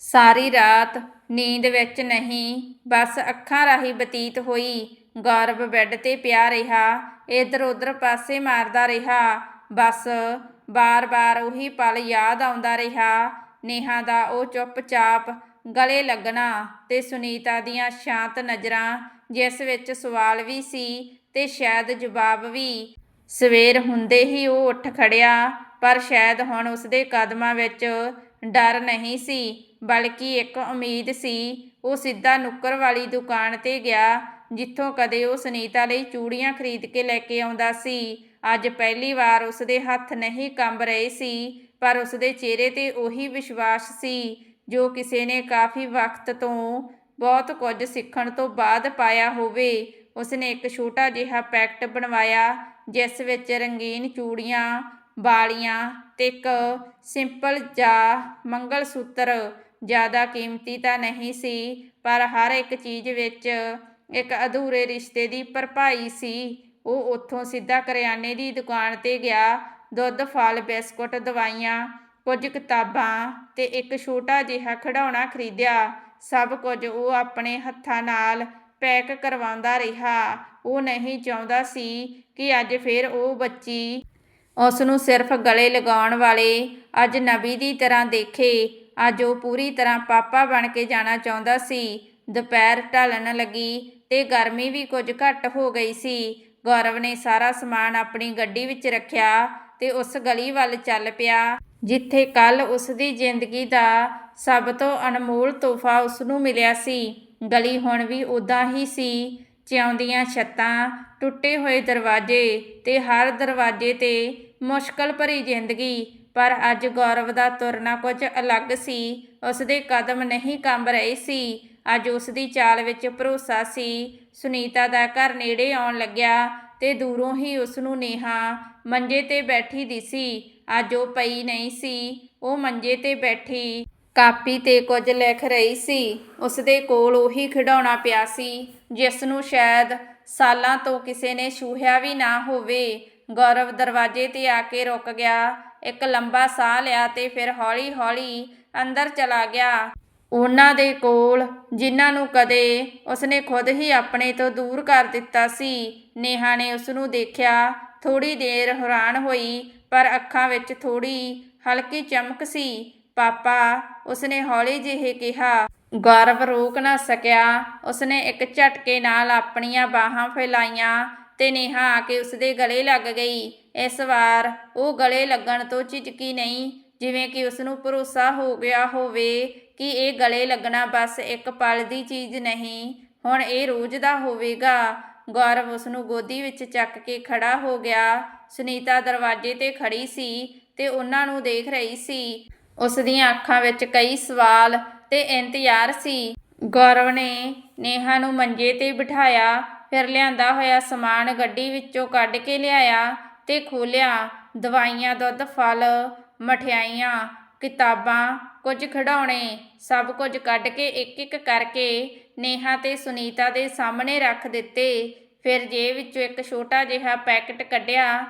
ਸਾਰੀ ਰਾਤ ਨੀਂਦ ਵਿੱਚ ਨਹੀਂ, ਬਸ ਅੱਖਾਂ ਰਾਹੀਂ ਬਤੀਤ ਹੋਈ। ਗੌਰਵ ਬੈੱਡ ਤੇ ਪਿਆ ਰਿਹਾ ਇਧਰ ਉਧਰ ਪਾਸੇ ਮਾਰਦਾ ਰਿਹਾ। ਬਸ ਬਾਰ-ਬਾਰ ਉਹੀ ਪਲ ਯਾਦ ਆਉਂਦਾ ਰਿਹਾ ਨੇਹਾ ਦਾ ਉਹ ਚੁੱਪਚਾਪ ਗਲੇ ਲੱਗਣਾ ਤੇ ਸੁਨੀਤਾ ਦੀਆਂ ਸ਼ਾਂਤ ਨਜ਼ਰਾਂ ਜਿਸ ਵਿੱਚ ਸਵਾਲ ਵੀ ਸੀ ਤੇ ਸ਼ਾਇਦ ਜਵਾਬ ਵੀ। ਸਵੇਰ ਹੁੰਦੇ ਹੀ ਉਹ ਉੱਠ ਖੜਿਆ, ਪਰ ਸ਼ਾਇਦ ਹੁਣ ਉਸਦੇ ਕਦਮਾਂ ਵਿੱਚ ਡਰ ਨਹੀਂ ਸੀ, ਬਲਕਿ ਇੱਕ ਉਮੀਦ ਸੀ। ਉਹ ਸਿੱਧਾ ਨੁੱਕਰ ਵਾਲੀ ਦੁਕਾਨ ਤੇ ਗਿਆ, ਜਿੱਥੋਂ ਕਦੇ ਉਹ ਸੁਨੀਤਾ ਲਈ ਚੂੜੀਆਂ ਖਰੀਦ ਕੇ ਲੈ ਕੇ ਆਉਂਦਾ ਸੀ। ਅੱਜ ਪਹਿਲੀ ਵਾਰ ਉਸਦੇ ਹੱਥ ਨਹੀਂ ਕੰਬ ਰਹੇ ਸੀ, ਪਰ ਉਸਦੇ ਚਿਹਰੇ ਤੇ ਉਹੀ ਵਿਸ਼ਵਾਸ ਸੀ, ਜੋ ਕਿਸੇ ਨੇ ਕਾਫੀ ਵਕਤ ਤੋਂ ਬਹੁਤ ਕੁਝ ਸਿੱਖਣ ਤੋਂ ਬਾਅਦ ਪਾਇਆ ਹੋਵੇ। ਉਸਨੇ ਇੱਕ ਛੋਟਾ ਜਿਹਾ ਪੈਕਟ ਬਣਵਾਇਆ, ਜਿਸ ਵਿੱਚ ਰੰਗੀਨ ਚੂੜੀਆਂ, ਵਾਲੀਆਂ ਤੇ ਇੱਕ ਸਿੰਪਲ ਜਾਂ ਮੰਗਲ ਸੂਤਰ ਜ਼ਿਆਦਾ ਕੀਮਤੀ ਤਾਂ ਨਹੀਂ ਸੀ, ਪਰ ਹਰ ਇੱਕ ਚੀਜ਼ ਵਿੱਚ ਇੱਕ ਅਧੂਰੇ ਰਿਸ਼ਤੇ ਦੀ ਭਰਪਾਈ ਸੀ। ਉਹ ਉੱਥੋਂ ਸਿੱਧਾ ਕਰਿਆਨੇ ਦੀ ਦੁਕਾਨ ਤੇ ਗਿਆ। ਦੁੱਧ, ਫਲ, ਬਿਸਕੁਟ, ਦਵਾਈਆਂ, ਕੁਝ ਕਿਤਾਬਾਂ ਤੇ ਇੱਕ ਛੋਟਾ ਜਿਹਾ ਖਿਡੌਣਾ ਖਰੀਦਿਆ। ਸਭ ਕੁਝ ਉਹ ਆਪਣੇ ਹੱਥਾਂ ਨਾਲ ਪੈਕ ਕਰਵਾਉਂਦਾ ਰਿਹਾ। ਉਹ ਨਹੀਂ ਚਾਹੁੰਦਾ ਸੀ ਕਿ ਅੱਜ ਫਿਰ ਉਹ ਬੱਚੀ ਉਸ ਨੂੰ ਸਿਰਫ ਗਲੇ ਲਗਾਉਣ ਵਾਲੇ ਅੱਜ ਨਬੀ ਦੀ ਤਰ੍ਹਾਂ ਦੇਖੇ। ਅੱਜ ਉਹ ਪੂਰੀ ਤਰ੍ਹਾਂ ਪਾਪਾ ਬਣ ਕੇ ਜਾਣਾ ਚਾਹੁੰਦਾ ਸੀ। ਦੁਪਹਿਰ ਢਲਣ ਲੱਗੀ ਤੇ ਗਰਮੀ ਵੀ ਕੁਝ ਘੱਟ ਹੋ ਗਈ ਸੀ। ਗੌਰਵ ਨੇ ਸਾਰਾ ਸਮਾਨ ਆਪਣੀ ਗੱਡੀ ਵਿੱਚ ਰੱਖਿਆ ਤੇ ਉਸ ਗਲੀ ਵੱਲ ਚੱਲ ਪਿਆ, ਜਿੱਥੇ ਕੱਲ ਉਸ ਦੀ ਜ਼ਿੰਦਗੀ ਦਾ ਸਭ ਤੋਂ ਅਨਮੋਲ ਤੋਹਫਾ ਉਸ ਨੂੰ ਮਿਲਿਆ ਸੀ। ਗਲੀ ਹੁਣ ਵੀ ਉਦਾਂ ਹੀ ਸੀ ਚਿਆਉਂਦੀਆਂ ਛੱਤਾਂ, ਟੁੱਟੇ ਹੋਏ ਦਰਵਾਜ਼ੇ ਤੇ ਹਰ ਦਰਵਾਜ਼ੇ ਤੇ ਮੁਸ਼ਕਲ ਭਰੀ ਜ਼ਿੰਦਗੀ, ਪਰ ਅੱਜ ਗੌਰਵ ਦਾ ਤੁਰਨਾ ਕੁਝ ਅਲੱਗ ਸੀ। ਉਸ ਦੇ ਕਦਮ ਨਹੀਂ ਕੰਬ ਰਹੇ ਸੀ। ਅੱਜ ਉਸ ਦੀ ਚਾਲ ਵਿੱਚ ਭਰੋਸਾ ਸੀ ਸੁਨੀਤਾ ਦਾ ਘਰ ਨੇੜੇ ਆਉਣ ਲੱਗਿਆ ਤੇ ਦੂਰੋਂ ਹੀ ਉਸ ਨੂੰ ਨੇਹਾ ਮੰਜੇ ਤੇ ਬੈਠੀ ਦਿਸੀ ਅੱਜ ਉਹ ਪਈ ਨਹੀਂ ਸੀ। ਉਹ ਮੰਜੇ ਤੇ ਬੈਠੀ ਕਾਪੀ ਤੇ ਕੁਝ ਲਿਖ ਰਹੀ ਸੀ। ਉਸ ਦੇ ਕੋਲ ਉਹੀ ਖਿਡੌਣਾ ਪਿਆ ਸੀ ਜਿਸ ਨੂੰ ਸ਼ਾਇਦ ਸਾਲਾਂ ਤੋਂ ਕਿਸੇ ਨੇ ਛੂਹਿਆ ਵੀ ਨਾ ਹੋਵੇ। ਗੌਰਵ ਦਰਵਾਜ਼ੇ ਤੇ ਆ ਕੇ ਰੁਕ ਗਿਆ। ਇੱਕ ਲੰਬਾ ਸਾਹ ਲਿਆ ਤੇ ਫਿਰ ਹੌਲੀ-ਹੌਲੀ ਅੰਦਰ ਚਲਾ ਗਿਆ। ਉਹਨਾਂ ਦੇ ਕੋਲ, ਜਿਨ੍ਹਾਂ ਨੂੰ ਕਦੇ ਉਸਨੇ ਖੁਦ ਹੀ ਆਪਣੇ ਤੋਂ ਦੂਰ ਕਰ ਦਿੱਤਾ ਸੀ, ਨੇਹਾ ਨੇ ਉਸ ਨੂੰ ਦੇਖਿਆ ਥੋੜੀ ਦੇਰ ਹੈਰਾਨ ਹੋਈ, ਪਰ ਅੱਖਾਂ ਵਿੱਚ ਥੋੜੀ ਹਲਕੀ ਚਮਕ ਸੀ। ਪਾਪਾ, ਉਸਨੇ ਹੌਲੀ ਜਿਹੇ ਕਿਹਾ, ਗੌਰਵ ਰੋਕ ਨਾ ਸਕਿਆ। ਉਸਨੇ ਇੱਕ ਝਟਕੇ ਨਾਲ ਆਪਣੀਆਂ ਬਾਹਾਂ ਫੈਲਾਈਆਂ ਤੇ ਨੇਹਾ ਆ ਕੇ ਉਸਦੇ ਗਲੇ ਲੱਗ ਗਈ। ਇਸ ਵਾਰ ਉਹ ਗਲੇ ਲੱਗਣ ਤੋਂ ਝਿਜਕੀ ਨਹੀਂ, ਜਿਵੇਂ ਕਿ ਉਸ ਨੂੰ ਭਰੋਸਾ ਹੋ ਗਿਆ ਹੋਵੇ ਕਿ ਇਹ ਗਲੇ ਲੱਗਣਾ ਬਸ ਇੱਕ ਪਲ ਦੀ ਚੀਜ਼ ਨਹੀਂ। ਹੁਣ ਇਹ ਰੋਜ਼ ਦਾ ਹੋਵੇਗਾ। ਗੌਰਵ ਉਸ ਨੂੰ ਗੋਦੀ ਵਿੱਚ ਚੱਕ ਕੇ ਖੜਾ ਹੋ ਗਿਆ। ਸੁਨੀਤਾ ਦਰਵਾਜ਼ੇ ਤੇ ਖੜੀ ਸੀ ਤੇ ਉਹਨਾਂ ਨੂੰ ਦੇਖ ਰਹੀ ਸੀ। ਉਸ ਦੀਆਂ ਅੱਖਾਂ ਵਿੱਚ ਕਈ ਸਵਾਲ ਤੇ ਇੰਤਜ਼ਾਰ ਸੀ। ਗੌਰਵ ਨੇ ਨੇਹਾ ਨੂੰ ਮੰਜੇ ਤੇ ਬਿਠਾਇਆ, ਫਿਰ ਲਿਆਂਦਾ ਹੋਇਆ ਸਮਾਨ ਗੱਡੀ ਵਿੱਚੋਂ ਕੱਢ ਕੇ ਲਿਆਇਆ ਤੇ ਖੋਲਿਆ ਦਵਾਈਆਂ, ਦੁੱਧ, ਫਲ, ਮਠਿਆਈਆਂ ਕਿਤਾਬਾਂ ਕੁਝ ਖਿਡੌਣੇ ਸਭ ਕੁਝ ਕੱਢ ਕੇ ਇੱਕ ਇੱਕ ਕਰਕੇ ਨੇਹਾ ਤੇ ਸੁਨੀਤਾ ਦੇ ਸਾਹਮਣੇ ਰੱਖ ਦਿੱਤੇ। ਫਿਰ ਜੇਬ ਵਿੱਚੋਂ ਇੱਕ ਛੋਟਾ ਜਿਹਾ ਪੈਕਟ ਕੱਢਿਆ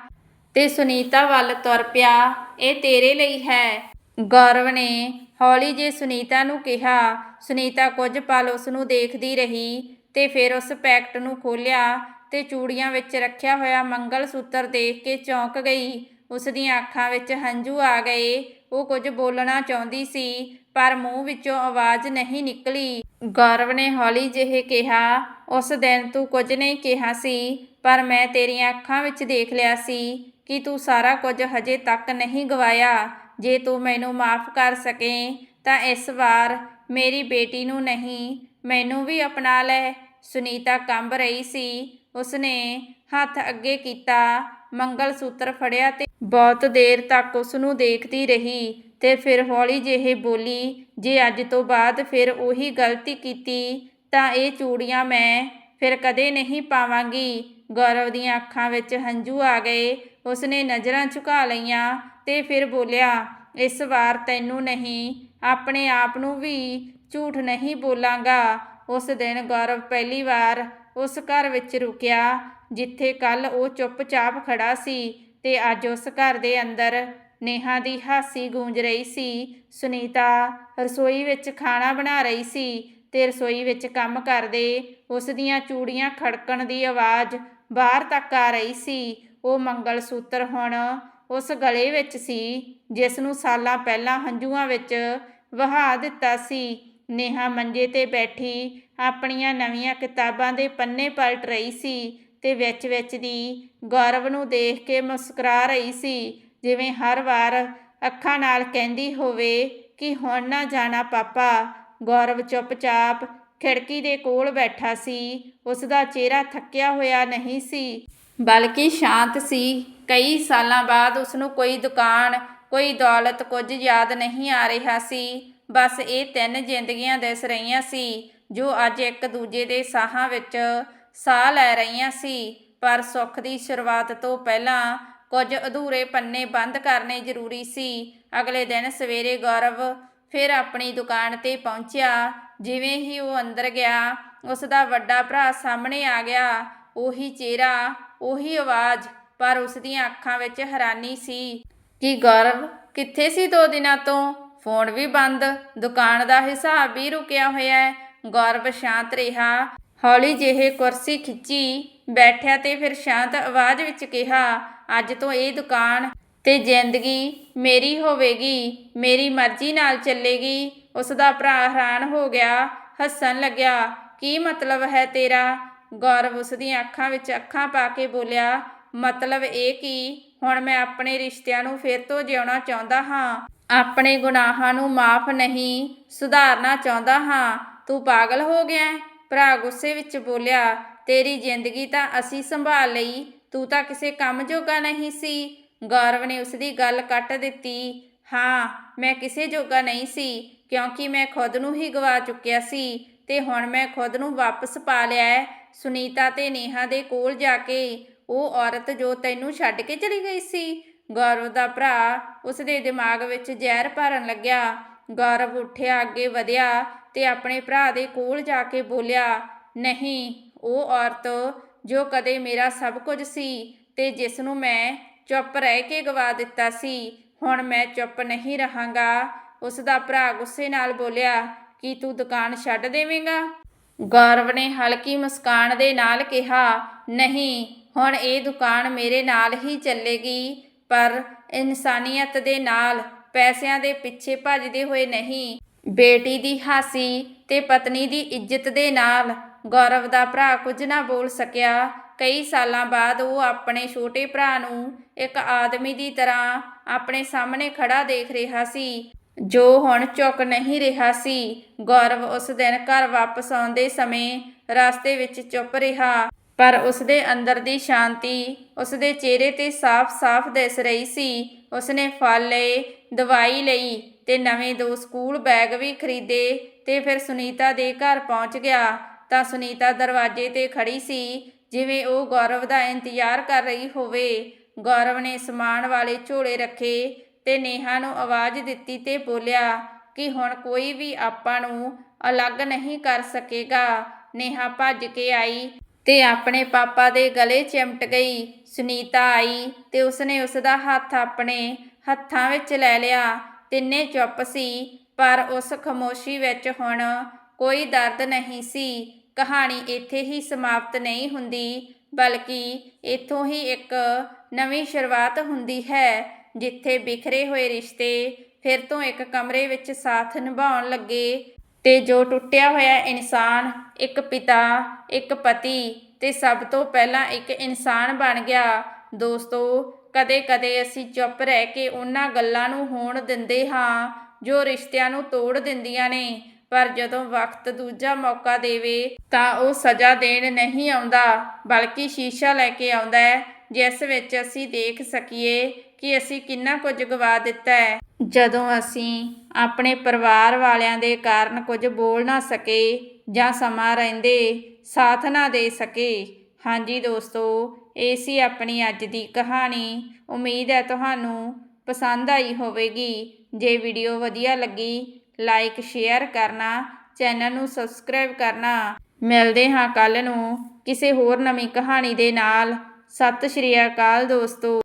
ਤੇ ਸੁਨੀਤਾ ਵੱਲ ਤੁਰ ਪਿਆ। ਇਹ ਤੇਰੇ ਲਈ ਹੈ। ਗੌਰਵ ਨੇ ਹੌਲੀ ਜੇ ਸੁਨੀਤਾ ਨੂੰ ਕਿਹਾ। ਸੁਨੀਤਾ ਕੁਝ ਪਲ ਉਸ ਨੂੰ ਦੇਖਦੀ ਰਹੀ ਤੇ ਫਿਰ ਉਸ ਪੈਕਟ ਨੂੰ ਖੋਲ੍ਹਿਆ ਤੇ ਚੂੜੀਆਂ ਵਿੱਚ ਰੱਖਿਆ ਹੋਇਆ ਮੰਗਲ ਸੂਤਰ ਦੇਖ ਕੇ ਚੌਂਕ ਗਈ। ਉਸ ਦੀਆਂ ਅੱਖਾਂ ਵਿੱਚ ਹੰਝੂ ਆ ਗਏ। ਉਹ ਕੁਝ ਬੋਲਣਾ ਚਾਹੁੰਦੀ ਸੀ, ਪਰ ਮੂੰਹ ਵਿੱਚੋਂ ਆਵਾਜ਼ ਨਹੀਂ ਨਿਕਲੀ। ਗੌਰਵ ਨੇ ਹੌਲੀ ਜਿਹੇ ਕਿਹਾ, ਉਸ ਦਿਨ ਤੂੰ ਕੁਝ ਨਹੀਂ ਕਿਹਾ ਸੀ, ਪਰ ਮੈਂ ਤੇਰੀਆਂ ਅੱਖਾਂ ਵਿੱਚ ਦੇਖ ਲਿਆ ਸੀ ਕਿ ਤੂੰ ਸਾਰਾ ਕੁਝ ਹਜੇ ਤੱਕ ਨਹੀਂ ਗਵਾਇਆ। ਜੇ ਤੂੰ ਮੈਨੂੰ ਮਾਫ ਕਰ ਸਕੇ, ਤਾਂ ਇਸ ਵਾਰ ਮੇਰੀ ਬੇਟੀ ਨੂੰ ਨਹੀਂ, ਮੈਨੂੰ ਵੀ ਅਪਣਾ ਲੈ। ਸੁਨੀਤਾ ਕੰਬ ਰਹੀ ਸੀ। ਉਸਨੇ ਹੱਥ ਅੱਗੇ ਕੀਤਾ ਮੰਗਲ ਸੂਤਰ ਫੜਿਆ ਤੇ ਬਹੁਤ ਦੇਰ ਤੱਕ ਉਸ ਨੂੰ ਦੇਖਦੀ ਰਹੀ ਤੇ ਫਿਰ ਹੌਲੀ ਜਿਹੇ ਬੋਲੀ, ਜੇ ਅੱਜ ਤੋਂ ਬਾਅਦ ਫਿਰ ਉਹੀ ਗਲਤੀ ਕੀਤੀ, ਤਾਂ ਇਹ ਚੂੜੀਆਂ ਮੈਂ ਫਿਰ ਕਦੇ ਨਹੀਂ ਪਾਵਾਂਗੀ। ਗੌਰਵ ਦੀਆਂ ਅੱਖਾਂ ਵਿੱਚ ਹੰਝੂ ਆ ਗਏ। ਉਸਨੇ ਨਜ਼ਰਾਂ ਝੁਕਾ ਲਈਆਂ ਤੇ ਫਿਰ ਬੋਲਿਆ, ਇਸ ਵਾਰ ਤੈਨੂੰ ਨਹੀਂ, ਆਪਣੇ ਆਪ ਨੂੰ ਵੀ ਝੂਠ ਨਹੀਂ ਬੋਲਾਂਗਾ। ਉਸ ਦਿਨ ਗੌਰਵ ਪਹਿਲੀ ਵਾਰ ਉਸ ਘਰ ਵਿੱਚ ਰੁਕਿਆ ਜਿੱਥੇ ਕੱਲ ਉਹ ਚੁੱਪਚਾਪ ਖੜਾ ਸੀ ਤੇ ਅੱਜ ਉਸ ਘਰ ਦੇ ਅੰਦਰ ਨੇਹਾ ਦੀ ਹਾਸੀ ਗੂੰਜ ਰਹੀ ਸੀ। ਸੁਨੀਤਾ ਰਸੋਈ ਵਿੱਚ ਖਾਣਾ ਬਣਾ ਰਹੀ ਸੀ ਤੇ ਰਸੋਈ ਵਿੱਚ ਕੰਮ ਕਰਦੇ ਉਸ ਦੀਆਂ ਚੂੜੀਆਂ ਖੜਕਣ ਦੀ ਆਵਾਜ਼ ਬਾਹਰ ਤੱਕ ਆ ਰਹੀ ਸੀ। ਉਹ ਮੰਗਲ ਸੂਤਰ ਹੁਣ ਉਸ ਗਲੇ ਵਿੱਚ ਸੀ, ਜਿਸ ਨੂੰ ਸਾਲਾਂ ਪਹਿਲਾਂ ਹੰਝੂਆਂ ਵਿੱਚ ਵਹਾ ਦਿੱਤਾ ਸੀ। ਨੇਹਾ ਮੰਜੇ ਤੇ ਬੈਠੀ ਆਪਣੀਆਂ ਨਵੀਆਂ ਕਿਤਾਬਾਂ ਦੇ ਪੰਨੇ ਪਲਟ ਰਹੀ ਸੀ ਤੇ ਵਿੱਚ ਵਿੱਚ ਦੀ ਗੌਰਵ ਨੂੰ ਦੇਖ ਕੇ ਮੁਸਕਰਾ ਰਹੀ ਸੀ, ਜਿਵੇਂ ਹਰ ਵਾਰ ਅੱਖਾਂ ਨਾਲ ਕਹਿੰਦੀ ਹੋਵੇ ਕਿ ਹੁਣ ਨਾ ਜਾਣਾ ਪਾਪਾ। ਗੌਰਵ ਚੁੱਪਚਾਪ ਖਿੜਕੀ ਦੇ ਕੋਲ ਬੈਠਾ ਸੀ ਉਸ ਦਾ ਚਿਹਰਾ ਥੱਕਿਆ ਹੋਇਆ ਨਹੀਂ ਸੀ, ਬਲਕਿ ਸ਼ਾਂਤ ਸੀ। ਕਈ ਸਾਲਾਂ ਬਾਅਦ ਉਸ ਨੂੰ ਕੋਈ ਦੁਕਾਨ, ਕੋਈ ਦੌਲਤ ਕੁਝ ਯਾਦ ਨਹੀਂ ਆ ਰਿਹਾ ਸੀ। ਬਸ ਇਹ ਤਿੰਨ ਜ਼ਿੰਦਗੀਆਂ ਦਿਸ ਰਹੀਆਂ ਸੀ, ਜੋ ਅੱਜ ਇੱਕ ਦੂਜੇ ਦੇ ਸਾਹਾਂ ਵਿੱਚ ਸਾਹ ਲੈ ਰਹੀਆਂ ਸੀ, ਪਰ ਸੁੱਖ ਦੀ ਸ਼ੁਰੂਆਤ ਤੋਂ ਪਹਿਲਾਂ ਕੁਝ ਅਧੂਰੇ ਪੰਨੇ ਬੰਦ ਕਰਨੇ ਜ਼ਰੂਰੀ ਸੀ। ਅਗਲੇ ਦਿਨ ਸਵੇਰੇ ਗੌਰਵ ਫਿਰ ਆਪਣੀ ਦੁਕਾਨ ਤੇ ਪਹੁੰਚਿਆ। ਜਿਵੇਂ ਹੀ ਉਹ ਅੰਦਰ ਗਿਆ ਉਸ ਦਾ ਵੱਡਾ ਭਰਾ ਸਾਹਮਣੇ ਆ ਗਿਆ। ਉਹੀ ਚਿਹਰਾ, ਉਹੀ ਆਵਾਜ਼, ਪਰ ਉਸ ਦੀਆਂ ਅੱਖਾਂ ਵਿੱਚ ਹੈਰਾਨੀ ਸੀ ਕਿ ਗੌਰਵ ਕਿੱਥੇ ਸੀ ਦੋ ਦਿਨਾਂ ਤੋਂ? ਫੋਨ ਵੀ ਬੰਦ, ਦੁਕਾਨ ਦਾ ਹਿਸਾਬ ਵੀ ਰੁਕਿਆ ਹੋਇਆ ਹੈ। ਗੌਰਵ ਸ਼ਾਂਤ ਰਿਹਾ। ਹੌਲੀ ਜਿਹੇ ਕੁਰਸੀ ਖਿੱਚੀ, ਬੈਠਿਆ ਤੇ ਫਿਰ ਸ਼ਾਂਤ ਆਵਾਜ਼ ਵਿੱਚ ਕਿਹਾ, ਅੱਜ ਤੋਂ ਇਹ ਦੁਕਾਨ ਤੇ ਜ਼ਿੰਦਗੀ ਮੇਰੀ ਹੋਵੇਗੀ, ਮੇਰੀ ਮਰਜ਼ੀ ਨਾਲ ਚੱਲੇਗੀ। ਉਸ ਦਾ ਭਰਾ ਹੈਰਾਨ ਹੋ ਗਿਆ, ਹੱਸਣ ਲੱਗਿਆ, ਕੀ ਮਤਲਬ ਹੈ ਤੇਰਾ? ਗੌਰਵ ਉਸ ਦੀਆਂ ਅੱਖਾਂ ਵਿੱਚ ਅੱਖਾਂ ਪਾ ਕੇ ਬੋਲਿਆ, ਮਤਲਬ ਇਹ ਕਿ ਹੁਣ ਮੈਂ ਆਪਣੇ ਰਿਸ਼ਤਿਆਂ ਨੂੰ ਫਿਰ ਤੋਂ ਜਿਉਣਾ ਚਾਹੁੰਦਾ ਹਾਂ, ਆਪਣੇ ਗੁਨਾਹਾਂ ਨੂੰ ਮਾਫ ਨਹੀਂ, ਸੁਧਾਰਨਾ ਚਾਹੁੰਦਾ ਹਾਂ। ਤੂੰ ਪਾਗਲ ਹੋ ਗਿਆ ਭਰਾ ਗੁੱਸੇ ਵਿੱਚ ਬੋਲਿਆ, ਤੇਰੀ ਜ਼ਿੰਦਗੀ ਤਾਂ ਅਸੀਂ ਸੰਭਾਲ ਲਈ, ਤੂੰ ਤਾਂ ਕਿਸੇ ਕੰਮ ਜੋਗਾ ਨਹੀਂ ਸੀ। ਗੌਰਵ ਨੇ ਉਸ ਦੀ ਗੱਲ ਕੱਟ ਦਿੱਤੀ, ਹਾਂ, ਮੈਂ ਕਿਸੇ ਜੋਗਾ ਨਹੀਂ ਸੀ, ਕਿਉਂਕਿ ਮੈਂ ਖੁਦ ਨੂੰ ਹੀ ਗਵਾ ਚੁੱਕਿਆ ਸੀ ਤੇ ਹੁਣ ਮੈਂ ਖੁਦ ਨੂੰ ਵਾਪਸ ਪਾ ਲਿਆ ਹੈ। ਸੁਨੀਤਾ ਤੇ ਨੇਹਾ ਦੇ ਕੋਲ ਜਾ ਕੇ ਉਹ ਔਰਤ ਜੋ ਤੈਨੂੰ ਛੱਡ ਕੇ ਚਲੀ ਗਈ ਸੀ। ਗੌਰਵ ਦਾ ਭਰਾ ਉਸ ਦੇ ਦਿਮਾਗ ਵਿੱਚ ਜ਼ਹਿਰ ਭਰਨ ਲੱਗਿਆ। ਗੌਰਵ ਉੱਠਿਆ, ਅੱਗੇ ਵਧਿਆ ਤੇ ਆਪਣੇ ਭਰਾ ਦੇ ਕੋਲ ਜਾ ਕੇ ਬੋਲਿਆ, ਨਹੀਂ, ਉਹ ਔਰਤ ਜੋ ਕਦੇ ਮੇਰਾ ਸਭ ਕੁਝ ਸੀ ਤੇ ਜਿਸ ਨੂੰ ਮੈਂ ਚੁੱਪ ਰਹਿ ਕੇ ਗਵਾ ਦਿੱਤਾ ਸੀ, ਹੁਣ ਮੈਂ ਚੁੱਪ ਨਹੀਂ ਰਹਾਂਗਾ। ਉਸ ਦਾ ਭਰਾ ਗੁੱਸੇ ਨਾਲ ਬੋਲਿਆ, ਕੀ ਤੂੰ ਦੁਕਾਨ ਛੱਡ ਦੇਵੇਂਗਾ? ਗੌਰਵ ਨੇ ਹਲਕੀ ਮੁਸਕਾਨ ਦੇ ਨਾਲ ਕਿਹਾ, ਨਹੀਂ, ਹੁਣ ਇਹ ਦੁਕਾਨ ਮੇਰੇ ਨਾਲ ਹੀ ਚੱਲੇਗੀ, ਪਰ ਇਨਸਾਨੀਅਤ ਦੇ ਨਾਲ ਪੈਸਿਆਂ ਦੇ ਪਿੱਛੇ ਭੱਜਦੇ ਹੋਏ ਨਹੀਂ। ਬੇਟੀ ਦੀ ਹਾਸੀ ਤੇ ਪਤਨੀ ਦੀ ਇੱਜ਼ਤ ਦੇ ਨਾਲ ਗੌਰਵ ਦਾ ਭਰਾ ਕੁਝ ਨਾ ਬੋਲ ਸਕਿਆ। ਕਈ ਸਾਲਾਂ ਬਾਅਦ ਉਹ ਆਪਣੇ ਛੋਟੇ ਭਰਾ ਨੂੰ ਇੱਕ ਆਦਮੀ ਦੀ ਤਰ੍ਹਾਂ ਆਪਣੇ ਸਾਹਮਣੇ ਖੜਾ ਦੇਖ ਰਿਹਾ ਸੀ। ਜੋ ਹੁਣ ਝੁਕ ਨਹੀਂ ਰਿਹਾ ਸੀ, ਗੌਰਵ ਉਸ ਦਿਨ ਘਰ ਵਾਪਸ ਆਉਂਦੇ ਸਮੇਂ ਰਸਤੇ ਵਿੱਚ ਚੁੱਪ ਰਿਹਾ। ਪਰ ਉਸ ਦੇ ਅੰਦਰ ਦੀ ਸ਼ਾਂਤੀ ਉਸ ਦੇ ਚਿਹਰੇ ਤੇ ਸਾਫ਼-ਸਾਫ਼ ਦਿਸ ਰਹੀ ਸੀ। ਉਸਨੇ ਫਲ ਲਏ, ਦਵਾਈ ਲਈ ਤੇ ਨਵੇਂ ਦੋ ਸਕੂਲ ਬੈਗ ਵੀ ਖਰੀਦੇ ਤੇ ਫਿਰ ਸੁਨੀਤਾ ਦੇ ਘਰ ਪਹੁੰਚ ਗਿਆ। ਤਾਂ ਸੁਨੀਤਾ ਦਰਵਾਜ਼ੇ ਤੇ ਖੜੀ ਸੀ, ਜਿਵੇਂ ਉਹ ਗੌਰਵ ਦਾ ਇੰਤਜ਼ਾਰ ਕਰ ਰਹੀ ਹੋਵੇ। ਗੌਰਵ ਨੇ ਸਮਾਨ ਵਾਲੇ ਝੋਲੇ ਰੱਖੇ ਤੇ ਨੇਹਾ ਨੂੰ ਆਵਾਜ਼ ਦਿੱਤੀ ਤੇ ਬੋਲਿਆ ਕਿ ਹੁਣ ਕੋਈ ਵੀ ਆਪਾਂ ਨੂੰ ਅਲੱਗ ਨਹੀਂ ਕਰ ਸਕੇਗਾ। ਨੇਹਾ ਭੱਜ ਕੇ ਆਈ। ਤੇ ਆਪਣੇ ਪਾਪਾ ਦੇ ਗਲੇ ਚਿਮਟ ਗਈ। ਸੁਨੀਤਾ ਆਈ ਤੇ ਉਸਨੇ ਉਸਦਾ ਹੱਥ ਆਪਣੇ ਹੱਥਾਂ ਵਿੱਚ ਲੈ ਲਿਆ। ਤਿੰਨੇ ਚੁੱਪ ਸੀ, ਪਰ ਉਸ ਖਮੋਸ਼ੀ ਵਿੱਚ ਹੁਣ ਕੋਈ ਦਰਦ ਨਹੀਂ ਸੀ। ਕਹਾਣੀ ਇੱਥੇ ਹੀ ਸਮਾਪਤ ਨਹੀਂ ਹੁੰਦੀ, ਬਲਕਿ ਇੱਥੋਂ ਹੀ ਇੱਕ ਨਵੀਂ ਸ਼ੁਰੂਆਤ ਹੁੰਦੀ ਹੈ, ਜਿੱਥੇ ਬਿਖਰੇ ਹੋਏ ਰਿਸ਼ਤੇ ਫਿਰ ਤੋਂ ਇੱਕ ਕਮਰੇ ਵਿੱਚ ਸਾਥ ਨਿਭਾਉਣ ਲੱਗੇ ਤੇ ਜੋ ਟੁੱਟਿਆ ਹੋਇਆ ਇਨਸਾਨ ਇੱਕ ਪਿਤਾ, ਇੱਕ ਪਤੀ ਤੇ ਸਭ ਤੋਂ ਪਹਿਲਾਂ ਇੱਕ ਇਨਸਾਨ ਬਣ ਗਿਆ। ਦੋਸਤੋ, ਕਦੇ-ਕਦੇ ਅਸੀਂ ਚੁੱਪ ਰਹਿ ਕੇ ਉਹਨਾਂ ਗੱਲਾਂ ਨੂੰ ਹੋਣ ਦਿੰਦੇ ਹਾਂ, ਜੋ ਰਿਸ਼ਤਿਆਂ ਨੂੰ ਤੋੜ ਦਿੰਦੀਆਂ ਨੇ। ਪਰ ਜਦੋਂ ਵਕਤ ਦੂਜਾ ਮੌਕਾ ਦੇਵੇ, ਤਾਂ ਉਹ ਸਜ਼ਾ ਦੇਣ ਨਹੀਂ ਆਉਂਦਾ, ਬਲਕਿ ਸ਼ੀਸ਼ਾ ਲੈ ਕੇ ਆਉਂਦਾ ਹੈ, ਜਿਸ ਵਿੱਚ ਅਸੀਂ ਦੇਖ ਸਕੀਏ ਕਿ ਅਸੀਂ ਕਿੰਨਾ ਕੁਝ ਗਵਾ ਦਿੱਤਾ ਹੈ। ਜਦੋਂ ਅਸੀਂ ਆਪਣੇ ਪਰਿਵਾਰ ਵਾਲਿਆਂ ਦੇ ਕਾਰਨ ਕੁਝ ਬੋਲ ਨਾ ਸਕੇ ਜਾਂ ਸਮਾਂ ਰਹਿੰਦੇ ਸਾਥ ਨਾ ਦੇ ਸਕੇ। ਹਾਂਜੀ ਦੋਸਤੋ, ਇਹ ਸੀ ਆਪਣੀ ਅੱਜ ਦੀ ਕਹਾਣੀ। ਉਮੀਦ ਹੈ ਤੁਹਾਨੂੰ ਪਸੰਦ ਆਈ ਹੋਵੇਗੀ। ਜੇ ਵੀਡੀਓ ਵਧੀਆ ਲੱਗੀ, ਲਾਈਕ, ਸ਼ੇਅਰ ਕਰਨਾ, ਚੈਨਲ ਨੂੰ ਸਬਸਕ੍ਰਾਈਬ ਕਰਨਾ। ਮਿਲਦੇ ਹਾਂ ਕੱਲ ਨੂੰ ਕਿਸੇ ਹੋਰ ਨਵੀਂ ਕਹਾਣੀ ਦੇ ਨਾਲ। ਸਤਿ ਸ਼੍ਰੀ ਅਕਾਲ ਦੋਸਤੋ।